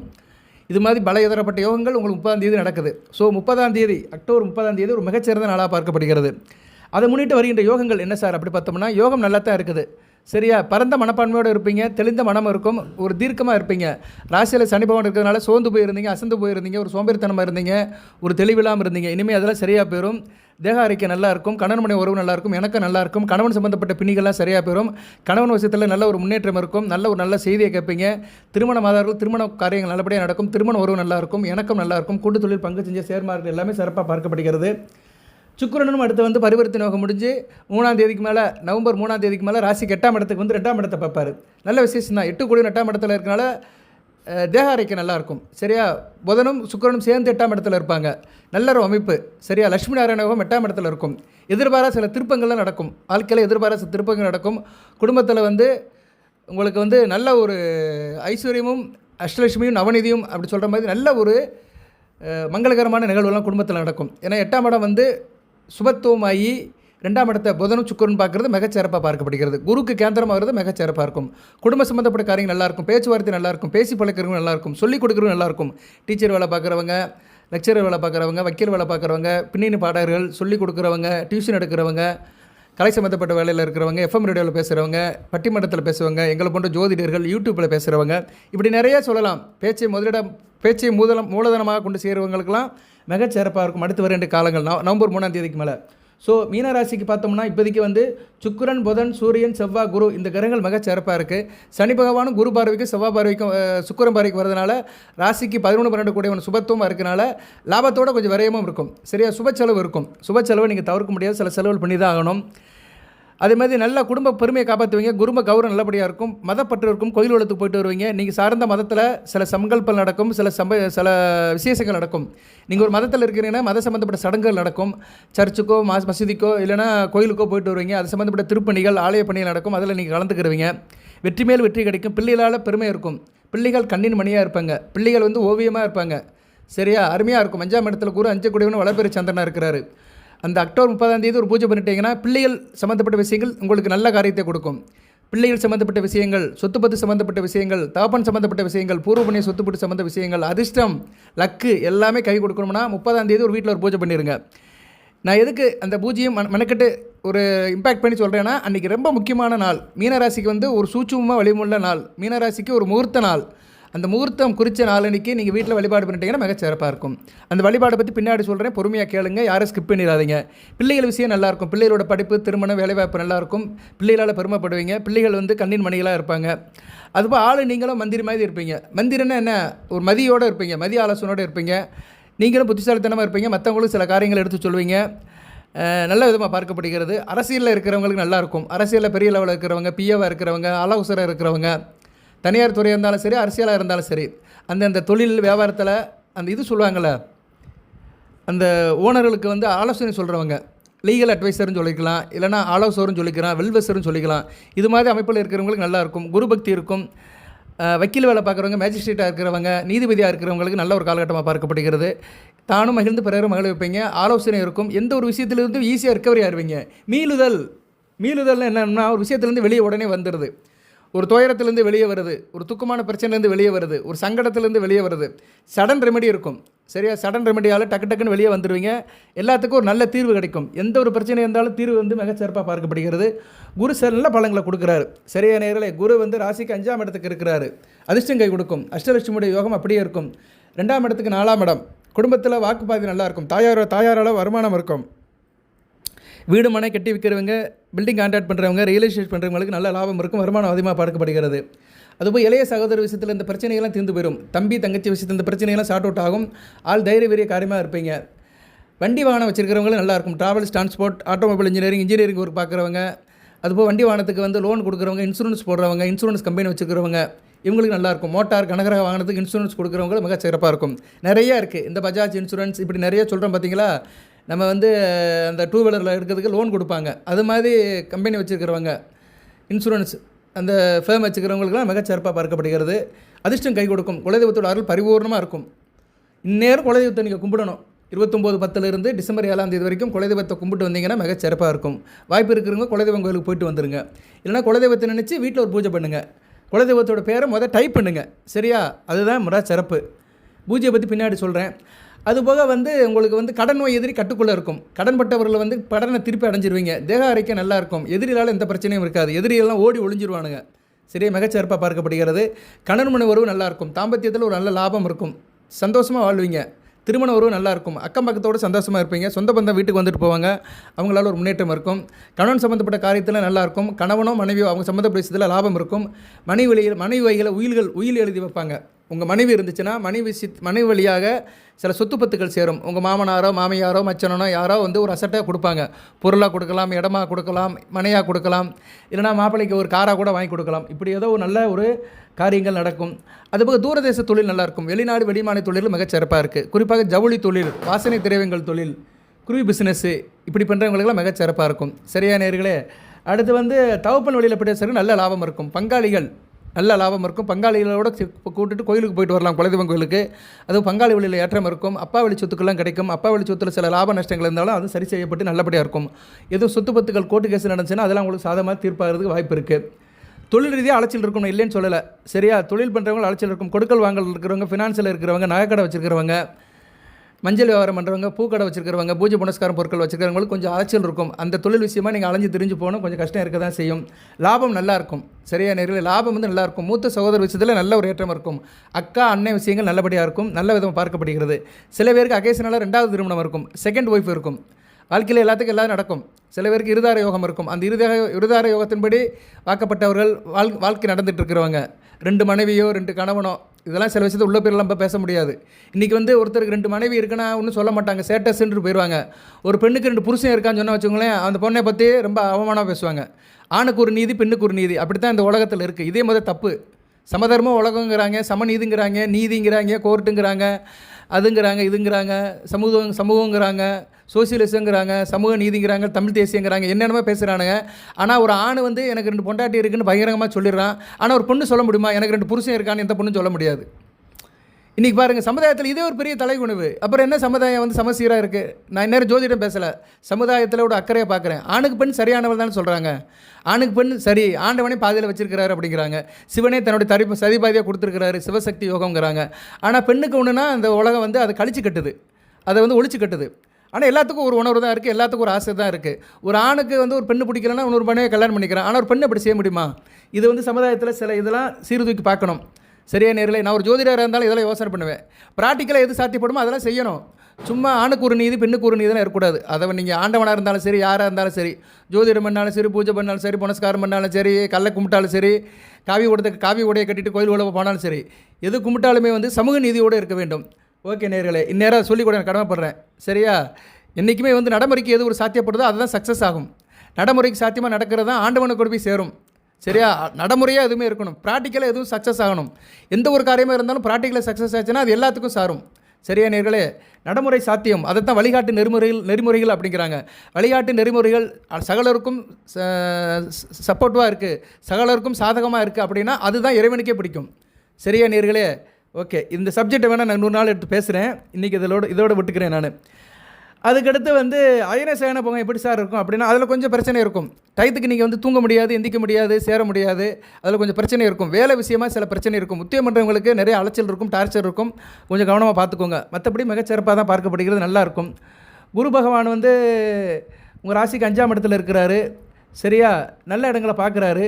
இது மாதிரி பல யோகங்கள் உங்களுக்கு முப்பதாம் தேதி நடக்குது. ஸோ முப்பதாம் தேதி அக்டோபர் முப்பதாம் தேதி ஒரு மிகச்சிறந்த நாளாக பார்க்கப்படுகிறது. அதை முன்னிட்டு வருகின்ற யோகங்கள் என்ன சார்? அப்படி பார்த்தோம்னா யோகம் நல்லா தான் இருக்குது. சரியா? பரந்த மனப்பான்மையோடு இருப்பீங்க தெளிந்த மனம் இருக்கும் ஒரு தீர்க்கமாக இருப்பீங்க. ராசியில் சனி பகவான் இருக்கிறதுனால சோர்ந்து போயிருந்தீங்க அசந்து போயிருந்தீங்க ஒரு சோம்பேறித்தனமாக இருந்தீங்க ஒரு தெளிவில்லாமல் இருந்தீங்க. இனிமேல் அதெல்லாம் சரியாக போயிடும் தேக அறிக்கை நல்லா இருக்கும் கணவன் மனை உறவு நல்லா இருக்கும் எனக்கு நல்லா இருக்கும் கணவன் சம்பந்தப்பட்ட பிணிகள்லாம் சரியாக போயிடும் கணவன் விஷயத்தில் நல்ல ஒரு முன்னேற்றம் இருக்கும் நல்ல ஒரு நல்ல செய்தியை கேட்பீங்க. திருமண ஆதார்கள் திருமண காரியங்கள் நல்லபடியாக நடக்கும் திருமண உறவு நல்லா இருக்கும் எனக்கும் நல்லா இருக்கும் கூட்டு தொழில் பங்கு செஞ்ச சேர்மார்கள் எல்லாமே சிறப்பாக பார்க்கப்படுகிறது. சுக்கிரனும் அடுத்து வந்து பரிவர்த்தனை யோகம் முடிஞ்சு மூணாம் தேதிக்கு மேலே நவம்பர் மூணாம் தேதிக்கு மேலே ராசிக்கு எட்டாம் இடத்துக்கு வந்து ரெண்டாம் இடத்தை பார்ப்பார். நல்ல விசேஷம் தான். எட்டு கூடிய எட்டாம் இடத்துல இருக்கனால தேக அறைக்கு நல்லா இருக்கும். சரியா? புதனும் சுக்கரனும் சேர்ந்து எட்டாம் இடத்துல இருப்பாங்க. நல்ல ஒரு அமைப்பு. சரியா? லட்சுமி நாராயண யோகம் எட்டாம் இடத்துல இருக்கும். எதிர்பாராத சில திருப்பங்கள்லாம் நடக்கும். வாழ்க்கையில் எதிர்பாராத சில திருப்பங்கள் நடக்கும். குடும்பத்தில் வந்து உங்களுக்கு வந்து நல்ல ஒரு ஐஸ்வர்யமும் அஷ்டலட்சுமியும் நவநிதியும் அப்படி சொல்கிற மாதிரி நல்ல ஒரு மங்களகரமான நிகழ்வுலாம் குடும்பத்தில் நடக்கும். ஏன்னா எட்டாம் இடம் வந்து சுபத்துவமாகி ரெண்டாம் இடத்த புதனும் சுக்கரன் பார்க்குறது மிகச்சிறப்பாக பார்க்கப்படுகிறது. குருக்கு கேந்திரமாகிறது மிகச்சிறப்பாக இருக்கும். குடும்ப சம்மந்தப்பட்ட காரியங்கள் நல்லா இருக்கும் பேச்சுவார்த்தை நல்லாயிருக்கும். பேசி பழக்கிறவங்க நல்லா இருக்கும் சொல்லிக் கொடுக்குறவங்க நல்லாயிருக்கும். டீச்சர் வேலை பார்க்குறவங்க லெக்சரர் வேலை பார்க்குறவங்க வக்கீல் வேலை பார்க்குறவங்க பின்னணி பாடகர்கள் சொல்லிக் கொடுக்குறவங்க டியூஷன் எடுக்கிறவங்க கலை சம்மந்தப்பட்ட வேலையில் இருக்கிறவங்க எஃப்எம் ரேடியோவில் பேசுகிறவங்க பட்டிமன்றத்தில் பேசுவாங்க எங்களை போன்ற ஜோதிடர்கள் யூடியூப்பில் பேசுகிறவங்க இப்படி நிறைய சொல்லலாம். பேச்சை முதலிடம் பேச்சை மூதலம் மூலதனமாக கொண்டு சேர்வங்களுக்கெல்லாம் மிகச்சிறப்பாக இருக்கும். அடுத்து வர ரெண்டு காலங்கள் நவம்பர் மூணாம் தேதிக்கு மேலே. ஸோ மீனராசிக்கு பார்த்தோம்னா இப்போதைக்கு வந்து சுக்கிரன் புதன் சூரியன் செவ்வாய் குரு இந்த கிரகங்கள் மிக சிறப்பாக இருக்குது சனி பகவானும் குரு பார்வைக்கும் செவ்வாய் பார்வைக்கும் சுக்கரன் பார்வைக்கு வரதுனால ராசிக்கு பதினொன்று பன்னெண்டு கூடிய சுபத்துவமாக இருக்கனால லாபத்தோட கொஞ்சம் விரயமும் இருக்கும். சரியா சுப செலவு இருக்கும். சுப செலவை நீங்கள் தவிர்க்க முடியாது. சில செலவுகள் பண்ணி தான் ஆகணும். அதே மாதிரி நல்ல குடும்ப பெருமையை காப்பாற்றுவீங்க குடும்ப கௌரவம் நல்லபடியாக இருக்கும். மதப்பற்று இருக்கும் கோயில் வளத்துக்கு போயிட்டு வருவீங்க. நீங்கள் சார்ந்த மதத்தில் சில சங்கல்பம் நடக்கும். சில சம்ப சில விசேஷங்கள் நடக்கும். நீங்கள் ஒரு மதத்தில் இருக்கிறீங்கன்னா மத சம்மந்தப்பட்ட சடங்குகள் நடக்கும். சர்ச்சுக்கோ மாஸ் மசூதிக்கோ இல்லைனா கோயிலுக்கோ போயிட்டு வருவீங்க. அது சம்மந்தப்பட்ட திருப்பணிகள் ஆலய பணிகள் நடக்கும். அதில் நீங்கள் கலந்துக்கிடுவீங்க வெற்றி மேல் வெற்றி கிடைக்கும். பிள்ளைகளால் பெருமை இருக்கும். பிள்ளைகள் கண்ணின் மணியாக இருப்பாங்க. பிள்ளைகள் வந்து ஓவியமாக இருப்பாங்க. சரியா? அருமையாக இருக்கும். அஞ்சாம் இடத்துல கூட அஞ்சு குடிவனும் வளர்பெரிய சந்திரனாக இருக்கிறாரு. அந்த அக்டோபர் முப்பதாம் தேதி ஒரு பூஜை பண்ணிட்டீங்கன்னா பிள்ளைகள் சம்மந்தப்பட்ட விஷயங்கள் உங்களுக்கு நல்ல காரியத்தை கொடுக்கும். பிள்ளைகள் சம்மந்தப்பட்ட விஷயங்கள் சொத்து பத்து சம்மந்தப்பட்ட விஷயங்கள் தாப்பன் சம்மந்தப்பட்ட விஷயங்கள் பூர்வ புண்ணிய சம்மந்த விஷயங்கள் அதிர்ஷ்டம் லக்கு எல்லாமே கை கொடுக்கணும்னா முப்பதாம் தேதி ஒரு வீட்டில் ஒரு பூஜை பண்ணிடுங்க நான் எதுக்கு அந்த பூஜையும் மன மெனக்கெட்டு ஒரு இம்பேக்ட் பண்ணி சொல்கிறேன்னா அன்றைக்கி ரொம்ப முக்கியமான நாள். மீனராசிக்கு வந்து ஒரு சூட்சமாக வழிமுள்ள நாள். மீனராசிக்கு ஒரு முகூர்த்த நாள். அந்த முகூர்த்தம் குறித்த நாளன்னைக்கு நீங்கள் வீட்டில் வழிபாடு பண்ணிட்டீங்கன்னா மிகச்சிறப்பாக இருக்கும். அந்த வழிபாடை பற்றி பின்னாடி சொல்கிறேன் பொறுமையாக கேளுங்க. யாரும் ஸ்கிப் பண்ணிடாதீங்க. பிள்ளைகள் விஷயம் நல்லாயிருக்கும் பிள்ளைகளோட படிப்பு திருமணம் வேலைவாய்ப்பு நல்லாயிருக்கும் பிள்ளைகளால் பெருமைப்படுவீங்க. பிள்ளைகள் வந்து கண்ணின் மணிகளாக இருப்பாங்க. அதுபோல் ஆள் நீங்களும் மந்திரி மாதிரி இருப்பீங்க. மந்திரன்னா என்ன? ஒரு மதியோடு இருப்பீங்க. மதிய ஆலோசனோடு இருப்பீங்க. நீங்களும் புத்திசாலித்தனமாக இருப்பீங்க. மற்றவங்களும் சில காரியங்களை எடுத்து சொல்லுவீங்க நல்ல விதமாக பார்க்கப்படுகிறது. அரசியலில் இருக்கிறவங்களுக்கு நல்லாயிருக்கும் அரசியலில் பெரிய லெவலில் இருக்கிறவங்க பிஏவாக இருக்கிறவங்க ஆலோசராக இருக்கிறவங்க. தனியார் துறையாக இருந்தாலும் சரி அரசியலாக இருந்தாலும் சரி அந்த அந்த தொழில் வியாபாரத்தில் அந்த இது சொல்லுவாங்கள்ல அந்த ஓனர்களுக்கு வந்து ஆலோசனை சொல்கிறவங்க லீகல் அட்வைசர்னு சொல்லிக்கலாம் இல்லைனா ஆலோசகரும் சொல்லிக்கலாம் வெல்வெசர்னு சொல்லிக்கலாம் இது மாதிரி அமைப்பில் இருக்கிறவங்களுக்கு நல்லாயிருக்கும் குருபக்தி குரு பக்தி இருக்கும். வக்கீல் வேலை பார்க்குறவங்க மேஜிஸ்ட்ரேட்டாக இருக்கிறவங்க நீதிபதியாக இருக்கிறவங்களுக்கு நல்ல ஒரு காலகட்டமாக பார்க்கப்படுகிறது. தானும் மகிழ்ந்து பிறரும் மகிழ வைப்பீங்க ஆலோசனை இருக்கும். எந்த ஒரு விஷயத்துலேருந்து ஈஸியாக ரிக்கவரி ஆயிருவீங்க. மீளுதல் மீளுதல்னு என்னென்னா ஒரு விஷயத்துலேருந்து வெளியே உடனே வந்துடுது ஒரு துயரத்துலேருந்து வெளியே வருது ஒரு துக்கமான பிரச்சனைலேருந்து வெளியே வருது ஒரு சங்கடத்துலேருந்து வெளியே வருது. சடன் ரெமெடி இருக்கும். சரியா? சடன் ரெமெடியால் டக்கு டக்குன்னு வெளியே வந்துடுவீங்க எல்லாத்துக்கும் ஒரு நல்ல தீர்வு கிடைக்கும். எந்த ஒரு பிரச்சனை இருந்தாலும் தீர்வு வந்து மிகச்சிறப்பாக பார்க்கப்படுகிறது. குரு சில நல்ல பலங்களை கொடுக்குறாரு. சரியா நேரில் குரு வந்து ராசிக்கு அஞ்சாம் இடத்துக்கு இருக்கிறாரு. அதிர்ஷ்டம் கை கொடுக்கும். அஷ்டலட்சுமியுடைய யோகம் அப்படியே இருக்கும். ரெண்டாம் இடத்துக்கு நாலாம் இடம். குடும்பத்தில் வாக்குப்பாதி நல்லா இருக்கும். தாயாரோ தாயாரால் வருமானம் இருக்கும். வீடு மனை கட்டி விற்கிறவங்க பில்டிங் கான்ட்ராக்ட் பண்ணுறவங்க ரியல் எஸ்டேட் பண்ணுறவங்களுக்கு நல்ல லாபம் இருக்கும் வருமானம் அதிகமாக பார்க்கப்படுகிறது. அதுபோல் இளைய சகோதர விஷயத்தில் இந்த பிரச்சனைகள்லாம் தீர்ந்து போயிடும் தம்பி தங்கச்சி விஷயத்தில் இந்த பிரச்சனைகள்லாம் ஷார்ட் அவுட் ஆகும். ஆள் தைரிய வீரிய காரியமாக இருப்பீங்க. வண்டி வாகனம் வச்சுருக்கிறவங்களும் நல்லா இருக்கும். Travels transport automobile engineering engineering work பார்க்குறவங்க. அதுபோல் வண்டி வாகனத்துக்கு வந்து லோன் கொடுக்குறவங்க இன்சூரன்ஸ் போடுறவங்க இன்சூரன்ஸ் கம்பெனி வச்சுக்கிறவங்க இவங்களுக்கு நல்லாயிருக்கும் மோட்டார் கனகரக வாகனத்துக்கு இன்சூரன்ஸ் கொடுக்குறவங்க மிக சிறப்பாக இருக்கும். நிறையா இருக்குது இந்த பஜாஜ் இன்சூரன்ஸ் இப்படி நிறைய சொல்கிறோம் பார்த்தீங்களா நம்ம வந்து அந்த டூ வீலரில் எடுக்கிறதுக்கு லோன் கொடுப்பாங்க. அது மாதிரி கம்பெனி வச்சுருக்கிறவங்க இன்சூரன்ஸ் அந்த ஃபேம் வச்சுக்கிறவங்களுக்குலாம் மிகச்சிறப்பாக பார்க்கப்படுகிறது. அதிர்ஷ்டம் கை கொடுக்கும். குலதெய்வத்தோட அருள் பரிபூர்ணமாக இருக்கும். இந்நேரம் குலதெய்வத்தை நீங்கள் கும்பிடணும். இருபத்தொம்போது பத்துலேருந்து டிசம்பர் ஏழாம் தேதி வரைக்கும் குலதெய்வத்தை கும்பிட்டு வந்தீங்கன்னா மிக சிறப்பாக இருக்கும். வாய்ப்பு இருக்கிறவங்க குலதெய்வம் கோயிலுக்கு போயிட்டு வந்துருங்க. இல்லைனா குலதெய்வத்தை நினச்சி வீட்டில் ஒரு பூஜை பண்ணுங்கள் குலதெய்வத்தோட பேரை முதல் டைப் பண்ணுங்கள் சரியா? அதுதான் முறை சிறப்பு. பூஜையை பற்றி பின்னாடி சொல்கிறேன் அதுபோக வந்து உங்களுக்கு வந்து கடன் நோய் எதிரி கட்டுக்குள்ளே இருக்கும். கடன்பட்டவர்கள் வந்து கடனை திருப்பி அடைஞ்சிருவீங்க. தேக அறிக்கை நல்லா இருக்கும். எதிரியால் எந்த பிரச்சனையும் இருக்காது. எதிரியெல்லாம் ஓடி ஒளிஞ்சிருவானுங்க. சரியாக மிகச்சிறப்பாக பார்க்கப்படுகிறது. கடன் மனை உறவு நல்லாயிருக்கும் தாம்பத்தியத்தில் ஒரு நல்ல லாபம் இருக்கும். சந்தோஷமாக வாழ்வீங்க. திருமண உறவு நல்லா இருக்கும். அக்கம் பக்கத்தோடு சந்தோஷமாக இருப்பீங்க. சொந்த பந்தம் வீட்டுக்கு வந்துட்டு போவாங்க. அவங்களால ஒரு முன்னேற்றம் இருக்கும். கணவன் சம்மந்தப்பட்ட காரியத்தில் நல்லா இருக்கும். கணவனோ மனைவியோ அவங்க சம்மந்தப்பட்ட விஷயத்தில் லாபம் இருக்கும். மனைவி வழியில் மனைவி வகையில் உயில்கள் உயில் எழுதி வைப்பாங்க. உங்கள் மனைவி இருந்துச்சுன்னா மனைவி சித் மனைவி வழியாக சில சொத்து பத்துக்கள் சேரும். உங்கள் மாமனாரோ மாமியாரோ மச்சனனோ யாரோ வந்து ஒரு அசட்டாக கொடுப்பாங்க. பொருளாக கொடுக்கலாம் இடமா கொடுக்கலாம் மனையாக கொடுக்கலாம். இல்லைனா மாப்பிள்ளைக்கு ஒரு காராக கூட வாங்கி கொடுக்கலாம். இப்படி ஏதோ ஒரு நல்ல ஒரு காரியங்கள் நடக்கும். அதுபோக தூரதேச தொழில் நல்லாயிருக்கும் வெளிநாடு வெளிமாநில தொழில் மிகச்சிறப்பாக இருக்குது குறிப்பாக ஜவுளி தொழில் வாசனை திரவியங்கள் தொழில் குருவி பிஸ்னஸ்ஸு இப்படி பண்ணுறவங்களுக்குலாம் மிகச்சிறப்பாக இருக்கும். சரியா நேர்களே அடுத்து வந்து தவப்பன் வழியில் பேசுறது நல்ல லாபம் இருக்கும். பங்காளிகள் நல்ல லாபம் இருக்கும். பங்காளிகளோட சி- கூட்டிட்டு கோயிலுக்கு போயிட்டு வரலாம். குலதெய்வம் கோயிலுக்கு. அதுவும் பங்காளி வழியில் ஏற்றம் இருக்கும். அப்பா வழி சொத்துக்கள்லாம் கிடைக்கும். அப்பா வழி சொத்துல சில லாப நஷ்டங்கள் இருந்தாலும் அது சரி செய்யப்பட்டு நல்லபடியாக இருக்கும். எதுவும் சொத்து பத்துக்கள் கோர்ட்டு கேஸ் நடந்துச்சுன்னா அதெல்லாம் உங்களுக்கு சாதமாக தீர்ப்பாகிறதுக்கு வாய்ப்பு இருக்குது தொழில் ரீதியாக அலைச்சல் இருக்கணும் இல்லைன்னு சொல்லலை. சரியா? தொழில் பண்ணுறவங்க அலைச்சல் இருக்கும். கொடுக்கல் வாங்கல் இருக்கிறவங்க ஃபினான்ஸில் இருக்கிறவங்க நகைக்கடை வச்சுருக்கிறவங்க மஞ்சள் வியாபாரம் பண்ணுறவங்க பூக்கடை வச்சுருக்கிறவங்க பூஜை புனஸ்காரம் பொருட்கள் வச்சுருக்கிறவங்களுக்கு கொஞ்சம் அலைச்சல் இருக்கும். அந்த தொழில் விஷயமா நீங்கள் அலைஞ்சு தெரிஞ்சு போகணும். கொஞ்சம் கஷ்டம் இருக்க தான் செய்யும். லாபம் நல்லாயிருக்கும் சரியா நேரில் லாபம் வந்து நல்லா இருக்கும். மூத்த சகோதர விஷயத்தில் நல்ல ஒரு ஏற்றம் இருக்கும். அக்கா அண்ணன் விஷயங்கள் நல்லபடியாக இருக்கும். நல்ல விதமாக பார்க்கப்படுகிறது. சில பேருக்கு அகேஷனால் ரெண்டாவது திருமணம் இருக்கும். செகண்ட் ஒய்ஃப் இருக்கும். வாழ்க்கையில் எல்லாத்துக்கும் எல்லாம் நடக்கும். சில பேருக்கு இருதார யோகம் இருக்கும். அந்த இருதார இருதார யோகத்தின்படி வாக்கப்பட்டவர்கள் வாழ் வாழ்க்கை நடந்துட்டு இருக்கிறவங்க. ரெண்டு மனைவியோ ரெண்டு கணவனோ இதெல்லாம் சில விஷயத்தை உள்ள பேர்லாம் நம்ம பேச முடியாது. இன்றைக்கி வந்து ஒருத்தருக்கு ரெண்டு மனைவி இருக்குன்னா ஒன்றும் சொல்ல மாட்டாங்க. சேட்டஸ்ன்னு போயிடுவாங்க ஒரு பெண்ணுக்கு ரெண்டு புருஷன் இருக்கான்னு சொன்னால் வச்சுக்கோங்களேன் அந்த பொண்ணை பற்றி ரொம்ப அவமானமாக பேசுவாங்க. ஆணுக்கு ஒரு நீதி பெண்ணுக்கு ஒரு நீதி. அப்படி தான் இந்த உலகத்தில் இருக்குது இதே மாதிரி தப்பு. சமதர்ம உலகங்கிறாங்க சமநீதிங்கிறாங்க நீதிங்கிறாங்க கோர்ட்டுங்கிறாங்க அதுங்கிறாங்க இதுங்கிறாங்க சமூகம் சமூகங்கிறாங்க சோசியலிசங்கிறாங்க சமூக நீதிங்கிறாங்க தமிழ் தேசியங்கிறாங்க என்னென்னமோ பேசுகிறானுங்க ஆனால் ஒரு ஆண் வந்து எனக்கு ரெண்டு பொண்டாட்டி இருக்குன்னு பயங்கரமாக சொல்லிடுறான். ஆனால் ஒரு பொண்ணு சொல்ல முடியுமா? எனக்கு ரெண்டு புருஷன் இருக்கான்னு எந்த பொண்ணும் சொல்ல முடியாது. இன்றைக்கி பாருங்கள் சமுதாயத்தில் இதே ஒரு பெரிய தலைகுணிவு அப்புறம் என்ன சமுதாயம் வந்து சமசீராக இருக்குது நான் இந்நேரம் ஜோதிடம் பேசலை. சமுதாயத்தில் ஒரு அக்கறையை பார்க்குறேன். ஆணுக்கு பெண் சரியானவள் தான் சொல்கிறாங்க ஆணுக்கு பெண் சரி ஆண்டவனே பாதையில் வச்சிருக்கிறாரு அப்படிங்கிறாங்க. சிவனே தன்னுடைய தரி சதிபாதியாக கொடுத்துருக்கிறாரு சிவசக்தி யோகங்கிறாங்க ஆனால் பெண்ணுக்கு ஒன்றுனா அந்த உலகம் வந்து அதை கழிச்சு கட்டுது. அதை வந்து ஒழிச்சு கட்டுது. ஆனால் எல்லாத்துக்கும் ஒரு உணர்வு தான் இருக்குது எல்லாத்துக்கும் ஒரு ஆசை தான் இருக்குது ஒரு ஆணுக்கு வந்து ஒரு பெண்ணு பிடிக்கலன்னா இன்னொரு பெண்ணை கல்யாணம் பண்ணிக்கிறான். ஆனால் ஒரு பெண்ணை அப்படி செய்ய முடியுமா? இது வந்து சமுதாயத்தில் சில இதெல்லாம் சீர்தூக்கி பார்க்கணும். சரியா நேரில்? நான் ஒரு ஜோதிடராக இருந்தாலும் இதெல்லாம் யோசனை பண்ணுவேன். ப்ராக்டிக்கலாக எது சாத்தியப்படுமோ அதெல்லாம் செய்யணும். சும்மா ஆணுக்கு ஒரு நீதி பெண்ணுக்கு ஒரு நீதிலாம் இருக்கக்கூடாது. அதை நீங்கள் ஆண்டவனாக இருந்தாலும் சரி யாராக இருந்தாலும் சரி ஜோதிடம் பண்ணாலும் சரி பூஜை பண்ணாலும் சரி புனஸ்காரம் பண்ணாலும் சரி கல்லை கும்பிட்டாலும் சரி காவி உடத்தை காவி உடையை கட்டிட்டு கோயில் உழவு போனாலும் சரி எது கும்பிட்டாலுமே வந்து சமூக நீதியோடு இருக்க வேண்டும். ஓகே நேர்களே இந்நேரம் சொல்லி கூட நான் கடமைப்படுறேன். சரியா? என்றைக்குமே வந்து நடைமுறைக்கு எது ஒரு சாத்தியப்படுதோ அதுதான் சக்ஸஸ் ஆகும். நடைமுறைக்கு சாத்தியமாக நடக்கிறது தான் ஆண்டவனை கொண்டு போய் சேரும். சரியா? நடைமுறையாக எதுவுமே இருக்கணும். ப்ராக்டிக்கலாக எதுவும் சக்ஸஸ் ஆகணும். எந்த ஒரு காரியமாக இருந்தாலும் ப்ராக்டிக்கலாக சக்ஸஸ் ஆச்சுன்னா அது எல்லாத்துக்கும் சாரும். சரியா நேர்களே? நடைமுறை சாத்தியம். அதைத்தான் வழிகாட்டு நெறிமுறைகள் நெறிமுறைகள் அப்படிங்கிறாங்க. வழிகாட்டு நெறிமுறைகள் சகலருக்கும் சப்போர்ட்டிவாக இருக்குது சகலருக்கும் சாதகமாக இருக்குது அப்படின்னா அதுதான் இறைவனுக்கே பிடிக்கும். சரியா நேர்களே? ஓகே இந்த சப்ஜெக்டை வேணால் நான் நூறு நாள் எடுத்து பேசுகிறேன் இன்றைக்கி இதோட இதோட விட்டுக்கிறேன் நான். அதுக்கடுத்து வந்து அயன சேன போங்க எப்படி சார் இருக்கும் அப்படின்னா அதில் கொஞ்சம் பிரச்சனை இருக்கும். டயத்துக்கு நீங்கள் வந்து தூங்க முடியாது எந்திக்க முடியாது சேர முடியாது அதில் கொஞ்சம் பிரச்சனை இருக்கும். வேலை விஷயமாக சில பிரச்சனை இருக்கும். முத்தியம் பண்ணுறவங்களுக்கு நிறைய அலைச்சல் இருக்கும் டார்ச்சர் இருக்கும். கொஞ்சம் கவனமாக பார்த்துக்கோங்க. மற்றபடி மிகச்சிறப்பாக தான் பார்க்கப்படுகிறது நல்லாயிருக்கும் குரு பகவான் வந்து உங்கள் ராசிக்கு அஞ்சாம் இடத்துல இருக்கிறாரு. சரியா? நல்ல இடங்களை பார்க்குறாரு.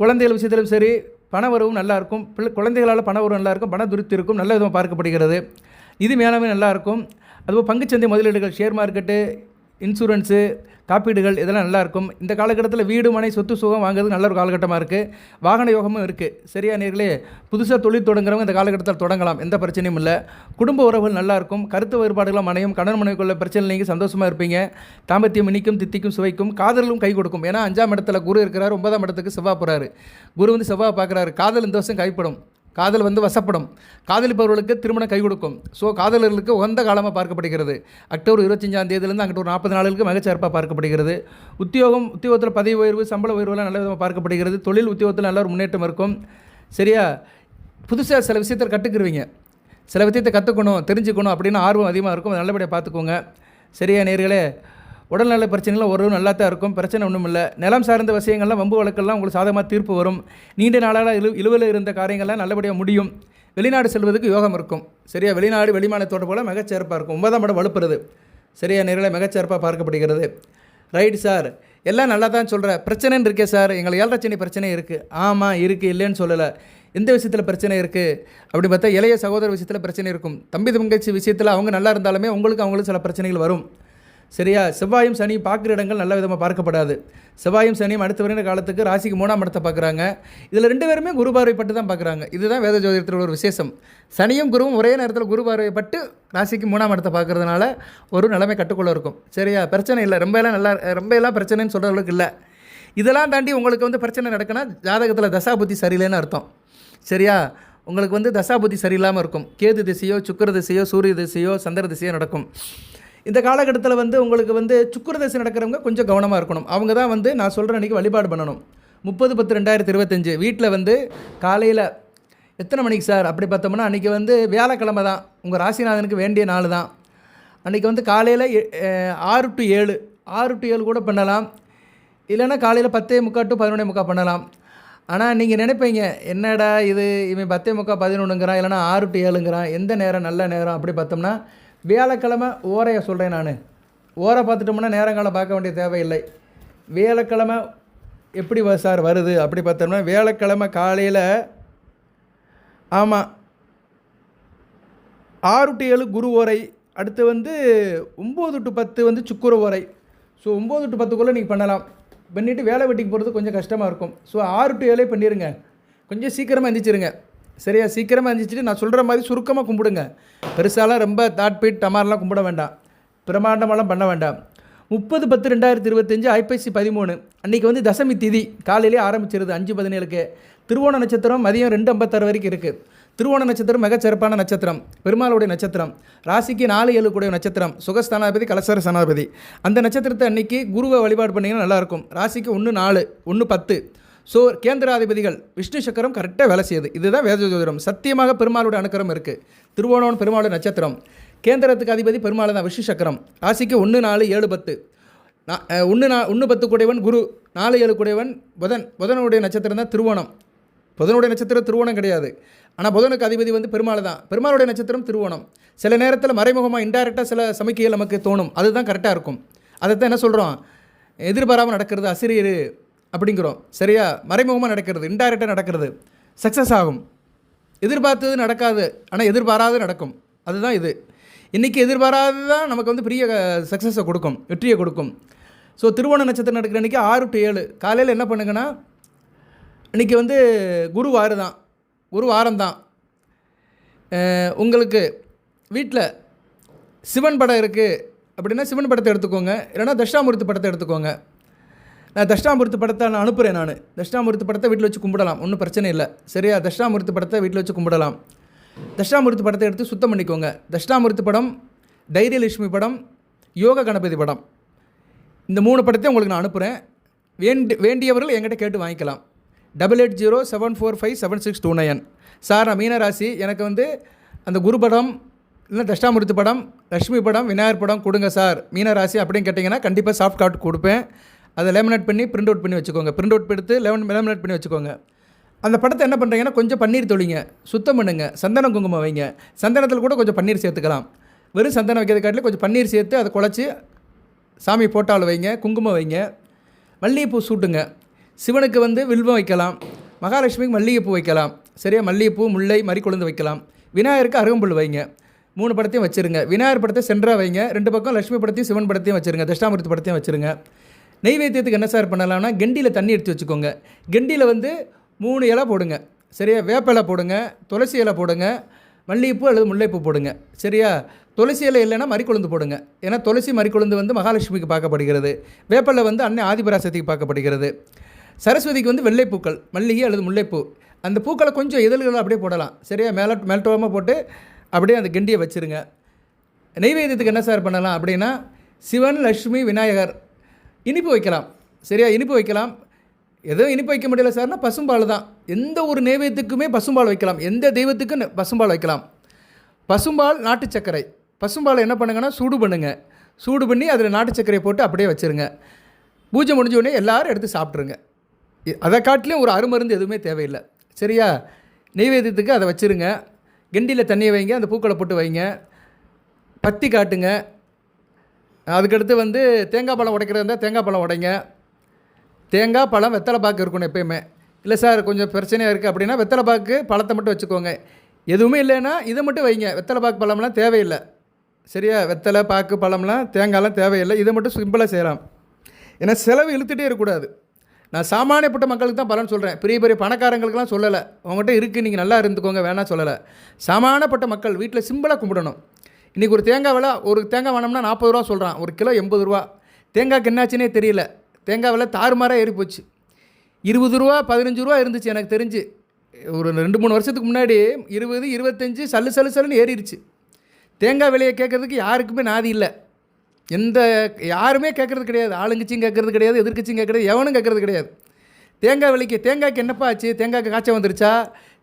குழந்தைகள் விஷயத்திலும் சரி பண வரவும் நல்லாயிருக்கும். பிள்ளை குழந்தைகளால் பண வரவு நல்லாயிருக்கும். பண துருத்தி இருக்கும். நல்ல விதமாக பார்க்கப்படுகிறது. இது மேலாமே நல்லாயிருக்கும். அதுபோல் பங்குச்சந்தை முதலீடுகள் ஷேர் மார்க்கெட்டு இன்சூரன்ஸு காப்பீடுகள் இதெல்லாம் நல்லாயிருக்கும். இந்த காலகட்டத்தில் வீடு மனை சொத்து சுகம் வாங்குறது நல்ல ஒரு காலகட்டமாக இருக்குது வாகன யோகமும் இருக்குது சரியா நேர்களே? புதுசாக தொழில் தொடங்குறவங்க இந்த காலகட்டத்தில் தொடங்கலாம். எந்த பிரச்சனையும் இல்லை. குடும்ப உறவுகள் நல்லாயிருக்கும். கருத்து வேறுபாடுகளும் மனையும் கடன் மனைவிக்குள்ள பிரச்சனை நீங்கள் சந்தோஷமாக இருப்பீங்க. தாம்பத்தியம் இனிக்கும் தித்திக்கும் சுவைக்கும் காதலும் கை கொடுக்கும். ஏன்னா அஞ்சாம் இடத்துல குரு இருக்கிறார் ஒன்பதாம் இடத்துக்கு செவ்வாய் போகிறாரு குரு வந்து செவ்வாய் பார்க்குறாரு. காதல் இந்த வருஷம் கைப்படும் காதல் வந்து வசப்படும். காதலிப்பவர்களுக்கு திருமணம் கை கொடுக்கும். ஸோ காதலர்களுக்கு உகந்த காலமாக பார்க்கப்படுகிறது. அக்டோபர் இருபத்தஞ்சாம் தேதியிலேருந்து அங்கிட்ட ஒரு நாற்பது நாளுக்கு மிகச்சிறப்பாக பார்க்கப்படுகிறது. உத்தியோகம் உத்தியோகத்தில் பதவி உயர்வு சம்பள உயர்வுலாம் நல்ல விதமாக பார்க்கப்படுகிறது. தொழில் உத்தியோகத்தில் நல்ல ஒரு முன்னேற்றம் இருக்கும். சரியா? புதுசாக சில விஷயத்தில் கற்றுக்குருவீங்க சில விஷயத்தை கற்றுக்கணும் தெரிஞ்சுக்கணும் அப்படின்னு ஆர்வம் அதிகமாக இருக்கும். அதை நல்லபடியாக பார்த்துக்கோங்க. சரியா நேர்களே? உடல்நல பிரச்சனைகள் ஒரு நல்லா தான் இருக்கும் பிரச்சனை ஒன்றும் இல்லை. நிலம் சார்ந்த விஷயங்கள்லாம் வம்பு வழக்கெல்லாம் உங்களுக்கு சாதகமாக தீர்ப்பு வரும். நீண்ட நாளாக இழு இழுவில் இருந்த காரியங்கள்லாம் நல்லபடியாக முடியும். வெளிநாடு செல்வதற்கு யோகம் இருக்கும். சரியா? வெளிநாடு வெளிமாநிலத்தோட போல் மிகச்சிறப்பாக இருக்கும். ஒன்பதாம் இடம் வலுப்புறது. சரியா? நேரில் மிகச்சிறப்பாக பார்க்கப்படுகிறது. ரைட் சார் எல்லாம் நல்லா தான் சொல்கிறேன் பிரச்சனைன்னு இருக்கே சார் எங்களை ஏழரை பிரச்சனை இருக்குது ஆமாம் இருக்குது இல்லைன்னு சொல்லலை. எந்த விஷயத்தில் பிரச்சனை இருக்குது அப்படி பார்த்தா இளைய சகோதர விஷயத்தில் பிரச்சனை இருக்கும். தம்பி தங்கச்சி விஷயத்தில் அவங்க நல்லா இருந்தாலுமே உங்களுக்கு அவங்களுக்கு சில பிரச்சனைகள் வரும். சரியா? செவ்வாயும் சனியும் பார்க்குற இடங்கள் நல்ல விதமாக பார்க்கப்படாது. செவ்வாயும் சனியும் அடுத்த வருகிற காலத்துக்கு ராசிக்கு மூணாம் இடத்தை பார்க்குறாங்க. இதில் ரெண்டு பேருமே குரு பார்வைப்பட்டு தான் பார்க்குறாங்க. இதுதான் வேத ஜோதிடத்தில் ஒரு விசேஷம். சனியும் குருவும் ஒரே நேரத்தில் குரு பார்வைப்பட்டு ராசிக்கு மூணாம் இடத்தை பார்க்குறதுனால ஒரு நிலைமை கட்டுக்குள்ளே இருக்கும். சரியா? பிரச்சனை இல்லை. ரொம்ப எல்லாம் நல்லா ரொம்ப எல்லாம் பிரச்சனைன்னு சொல்கிற அளவுக்கு இல்லை. இதெல்லாம் தாண்டி உங்களுக்கு வந்து பிரச்சனை நடக்குன்னா ஜாதகத்தில் தசா புத்தி சரியில்லைன்னு அர்த்தம். சரியா? உங்களுக்கு வந்து தசா புத்தி சரியில்லாமல் இருக்கும். கேது திசையோ சுக்கர திசையோ சூரிய திசையோ சந்திர திசையோ நடக்கும். இந்த காலகட்டத்தில் வந்து உங்களுக்கு வந்து சுக்கரதசை நடக்கிறவங்க கொஞ்சம் கவனமாக இருக்கணும். அவங்க தான் வந்து நான் சொல்கிற அன்றைக்கி வழிபாடு பண்ணணும். முப்பது பத்து ரெண்டாயிரத்தி இருபத்தஞ்சு. வீட்டில் வந்து காலையில் எத்தனை மணிக்கு சார்? அப்படி பார்த்தோம்னா அன்றைக்கி வந்து வியாழக்கிழமை தான். உங்கள் ராசிநாதனுக்கு வேண்டிய நாள் தான். அன்றைக்கி வந்து காலையில் ஆறு டு ஏழு. ஆறு டு ஏழு கூட பண்ணலாம். இல்லைன்னா காலையில் பத்தே முக்கால் டு பதினொன்றே முக்கால் பண்ணலாம். ஆனால் நீங்கள் நினைப்பீங்க என்னடா இது? இவன் பத்தே முக்கால் பதினொன்றுங்கிறான் இல்லைனா ஆறு டு ஏழுங்கிறான். எந்த நேரம்? நல்ல நேரம்? அப்படி பார்த்தோம்னா வியாழக்கிழமை ஓரையை சொல்கிறேன் நான். ஓரை பார்த்துட்டோம்னா நேரங்காலம் பார்க்க வேண்டிய தேவையில்லை. வியாழக்கிழமை எப்படி சார் வருது? அப்படி பார்த்தோம்னா வியாழக்கிழமை காலையில் ஆமாம் ஆறு டு ஏழு குரு ஓரை அடுத்து வந்து ஒம்பது டு பத்து வந்து சுக்குர ஓரை. ஸோ ஒம்பது டு பத்துக்குள்ளே நீங்கள் பண்ணலாம். பண்ணிவிட்டு வேலை வெட்டிக்கு போகிறது கொஞ்சம் கஷ்டமாக இருக்கும். ஸோ ஆறு டு ஏழே பண்ணிடுங்க கொஞ்சம் சீக்கிரமாக எந்திரிச்சிருங்க. சரியா சீக்கிரமாக எழுந்திரிச்சிட்டு நான் சொல்கிற மாதிரி சுருக்கமாக கும்பிடுங்க. பெருசாலாம் ரொம்ப தாட் பீட் டமாரெலாம் கும்பிட வேண்டாம். பிரமாண்டமெல்லாம் பண்ண வேண்டாம். முப்பது பத்து ரெண்டாயிரத்தி இருபத்தஞ்சு ஐப்பசி பதிமூணு. அன்றைக்கி வந்து தசமி திதி. காலையிலே ஆரம்பிச்சிருது அஞ்சு பதினேழுக்கு. திருவோண நட்சத்திரம் மதியம் ரெண்டு ஐம்பத்தாறு வரைக்கும் இருக்குது திருவோண நட்சத்திரம் மிகச்சிறப்பான நட்சத்திரம். பெருமாளுடைய நட்சத்திரம். ராசிக்கு நாலு ஏழு கூடிய நட்சத்திரம். சுகஸ்தானாதிபதி கலசர சனாதிபதி அந்த நட்சத்திரத்தை அன்றைக்கி குருவை வழிபாடு பண்ணிங்கன்னா நல்லாயிருக்கும் ராசிக்கு ஒன்று நாலு ஒன்று பத்து. ஸோ கேந்திராதிபதிகள் விஷ்ணு சக்கரம் கரெக்டாக வேலை செய்யுது. இதுதான் வேத ஜோதிடம். சத்தியமாக பெருமாளோட அனுக்கிரம் இருக்குது திருவோணம் பெருமாளோட நட்சத்திரம். கேந்திரத்துக்கு அதிபதி பெருமாள் தான் விஷ்ணு சக்கரம். ராசிக்கு ஒன்று நாலு ஏழு பத்து. நான் ஒன்று நா ஒன்று பத்து கூடையவன் குரு. நாலு ஏழு கூடையவன் புதன். புதனுடைய நட்சத்திரம் தான் திருவோணம். புதனுடைய நட்சத்திரம் திருவோணம் கிடையாது. ஆனால் புதனுக்கு அதிபதி வந்து பெருமாள் தான். பெருமாளுடைய நட்சத்திரம் திருவோணம். சில நேரத்தில் மறைமுகமாக இன்டைரக்டாக சில சமிக்கைகள் நமக்கு தோணும். அதுதான் கரெக்டாக இருக்கும். அதை தான் என்ன சொல்கிறோம் எதிர்பாராமல் நடக்கிறது அசிரியர். அப்படிங்கிறோம். சரியா? மறைமுகமாக நடக்கிறது இன்டைரக்டாக நடக்கிறது. சக்ஸஸ் ஆகும். எதிர்பார்த்தது நடக்காது. ஆனால் எதிர்பாராது நடக்கும். அதுதான் இது. இன்றைக்கி எதிர்பாராது தான் நமக்கு வந்து பெரிய சக்ஸஸை கொடுக்கும். வெற்றியை கொடுக்கும். ஸோ திருவோண நட்சத்திரம் நடக்கிற அன்றைக்கி ஆறு டு ஏழு. காலையில் என்ன பண்ணுங்கன்னா இன்றைக்கி வந்து குரு வாரம் தான் குரு வாரம் தான் உங்களுக்கு வீட்டில் சிவன் படம் இருக்குது அப்படின்னா சிவன் படத்தை எடுத்துக்கோங்க. இல்லைன்னா தட்சிணாமூர்த்தி படத்தை எடுத்துக்கோங்க. நான் தஷ்டாமூர்த்தி படத்தை நான் அனுப்புகிறேன் நான். தஷ்டாமூர்த்தி படத்தை வீட்டில் வச்சு கும்பிடலாம். ஒன்றும் பிரச்சனை இல்லை. சரியா? தஷ்டாமூர்த்தி படத்தை வீட்டில் வச்சு கும்பிடலாம். தஷ்டாமூர்த்தி படத்தை எடுத்து சுத்தம் பண்ணிக்கோங்க. தஷ்டாமூர்த்தி படம் தைரியலட்சுமி படம் யோக கணபதி படம். இந்த மூணு படத்தையும் உங்களுக்கு நான் அனுப்புகிறேன் வேண்டி வேண்டியவர்கள் என்கிட்ட கேட்டு வாங்கிக்கலாம். Double eight zero seven four five seven six two nine. Sir நான் மீனராசி. எனக்கு வந்து அந்த குரு படம் இல்லை தஷ்டாமூர்த்தி படம் லக்ஷ்மி படம் விநாயகர் படம் கொடுங்க சார். மீனராசி அப்படின்னு கேட்டிங்கன்னா கண்டிப்பாக சாஃப்ட் கார்டு கொடுப்பேன். அதை லேமினேட் பண்ணி பிரிண்ட் அவுட் பண்ணி வச்சுக்கோங்க. பிரிண்ட் அவுட் எடுத்து லெமன் லேமினேட் பண்ணி வச்சுக்கோங்க. அந்த படத்தை என்ன பண்ணுறீங்கன்னா கொஞ்சம் பன்னீர் தொழிங்க சுத்தம் பண்ணுங்கள் சந்தனம் குங்குமம் வைங்க. சந்தனத்தில் கூட கொஞ்சம் பன்னீர் சேர்த்துக்கலாம். வெறும் சந்தனம் வைக்கிறது காட்டிலும் கொஞ்சம் பன்னீர் சேர்த்து அதை குழச்சி சாமி போட்டால் வைங்க குங்குமம் வைங்க. மல்லிகைப்பூ சூட்டுங்க. சிவனுக்கு வந்து வில்வம் வைக்கலாம். மகாலட்சுமிக்கு மல்லிகைப்பூ வைக்கலாம். சரியா? மல்லிகைப்பூ முல்லை மறிக்குழுந்து வைக்கலாம். விநாயகருக்கு அருகம்புல் வைங்க. மூணு படத்தையும் வச்சுருங்க. விநாயகர் படத்தை சென்றாக வைங்க. ரெண்டு பக்கம் லட்சுமி படத்தையும் சிவன் படத்தையும் வச்சுருங்க. தஷ்டாமூர்த்தி படத்தையும் வச்சுருங்க. நெய்வேத்தியத்துக்கு என்ன சார் பண்ணலாம்னா கெண்டியில் தண்ணி எடுத்து வச்சுக்கோங்க. கெண்டியில் வந்து மூணு இலை போடுங்க. சரியா? வேப்ப இலை போடுங்க துளசி இலை போடுங்க மல்லிகைப்பூ அல்லது முல்லைப்பூ போடுங்க. சரியா? துளசி இலை இல்லைன்னா மறிக்குழுந்து போடுங்க. ஏன்னா துளசி மறிக்குழுந்து வந்து மகாலட்சுமிக்கு பார்க்கப்படுகிறது. வேப்பலை வந்து அன்னை ஆதிபராசத்துக்கு பார்க்கப்படுகிறது. சரஸ்வதிக்கு வந்து வெள்ளைப்பூக்கள் மல்லிகை அல்லது முல்லைப்பூ. அந்த பூக்களை கொஞ்சம் இதழ்களை அப்படியே போடலாம். சரியா? மேல மேல்டோமாக போட்டு அப்படியே அந்த கெண்டியை வச்சுருங்க. நெய்வேத்தியத்துக்கு என்ன சார் பண்ணலாம் அப்படின்னா சிவன் லக்ஷ்மி விநாயகர் இனிப்பு வைக்கலாம். சரியா? இனிப்பு வைக்கலாம். எதுவும் இனிப்பு வைக்க முடியல சார்னா பசும்பால் தான். எந்த ஒரு நைவேத்தியத்துக்குமே பசும்பால் வைக்கலாம். எந்த தெய்வத்துக்கும் பசும்பால் வைக்கலாம். பசும்பால் நாட்டு சர்க்கரை. பசும்பாலை என்ன பண்ணுங்கன்னா சூடு பண்ணுங்கள் சூடு பண்ணி அதில் நாட்டு சர்க்கரையை போட்டு அப்படியே வச்சுருங்க. பூஜை முடிஞ்ச உடனே எல்லாரும் எடுத்து சாப்பிட்ருங்க அதை காட்டிலையும் ஒரு அருமருந்து எதுவுமே தேவையில்லை. சரியா? நெய்வேத்தியத்துக்கு அதை வச்சுருங்க. கெண்டியில் தண்ணியை வைங்க. அந்த பூக்களை போட்டு வைங்க. பத்தி காட்டுங்க. அதுக்கடுத்து வந்து தேங்காய் பழம் உடைக்கிறது இருந்தால் தேங்காய் பழம் உடைங்க. தேங்காய் பழம் வெத்தலை பாக்கு இருக்கணும் எப்பயுமே. இல்லை சார் கொஞ்சம் பிரச்சனையாக இருக்குது அப்படின்னா வெத்தலை பாக்கு பழத்தை மட்டும் வச்சுக்கோங்க. எதுவுமே இல்லைன்னா இதை மட்டும் வைங்க. வெத்தலை பாக்கு பழம்லாம் தேவையில்லை. சரியா? வெத்தலை பாக்கு பழம்லாம் தேங்காய்லாம் தேவையில்லை. இதை மட்டும் சிம்பிளாக செய்யலாம். ஏன்னா செலவு இழுத்துட்டே இருக்கக்கூடாது. நான் சாமானியப்பட்ட மக்களுக்கு தான் பலன் சொல்கிறேன் பெரிய பெரிய பணக்காரங்களுக்குலாம் சொல்லலை. உங்கள்கிட்ட இருக்குது நீங்கள் நல்லா இருந்துக்கோங்க. வேணாம் சொல்லலை. சாமானப்பட்ட மக்கள் வீட்டில் சிம்பிளாக கும்பிடணும். இன்றைக்கி ஒரு தேங்காய் விலை ஒரு தேங்காய் வேணும்னா நாற்பது ரூபா சொல்கிறான் ஒரு கிலோ எண்பது ரூபா. தேங்காய்க்கு என்னாச்சுனே தெரியல. தேங்காய் விலை தாறுமாறாக ஏறி போச்சு. இருபது ரூபா பதினஞ்சு ரூபா இருந்துச்சு எனக்கு தெரிஞ்சு. ஒரு ரெண்டு மூணு வருஷத்துக்கு முன்னாடி இருபது இருபத்தஞ்சு சல்லு சல்லு சல்லுன்னு ஏறிடுச்சு. தேங்காய் விலையை கேட்கறதுக்கு யாருக்குமே நாதி இல்லை. எந்த யாருமே கேட்குறது கிடையாது. ஆளுங்கட்சியும் கேட்குறது கிடையாது எதிர்கட்சியும் கேட்குறது எவனும் கேட்குறது கிடையாது. தேங்காய் விலைக்கு தேங்காய்க்கு என்னப்பா ஆச்சு? தேங்காய்க்கு காய்ச்சல் வந்துருச்சா?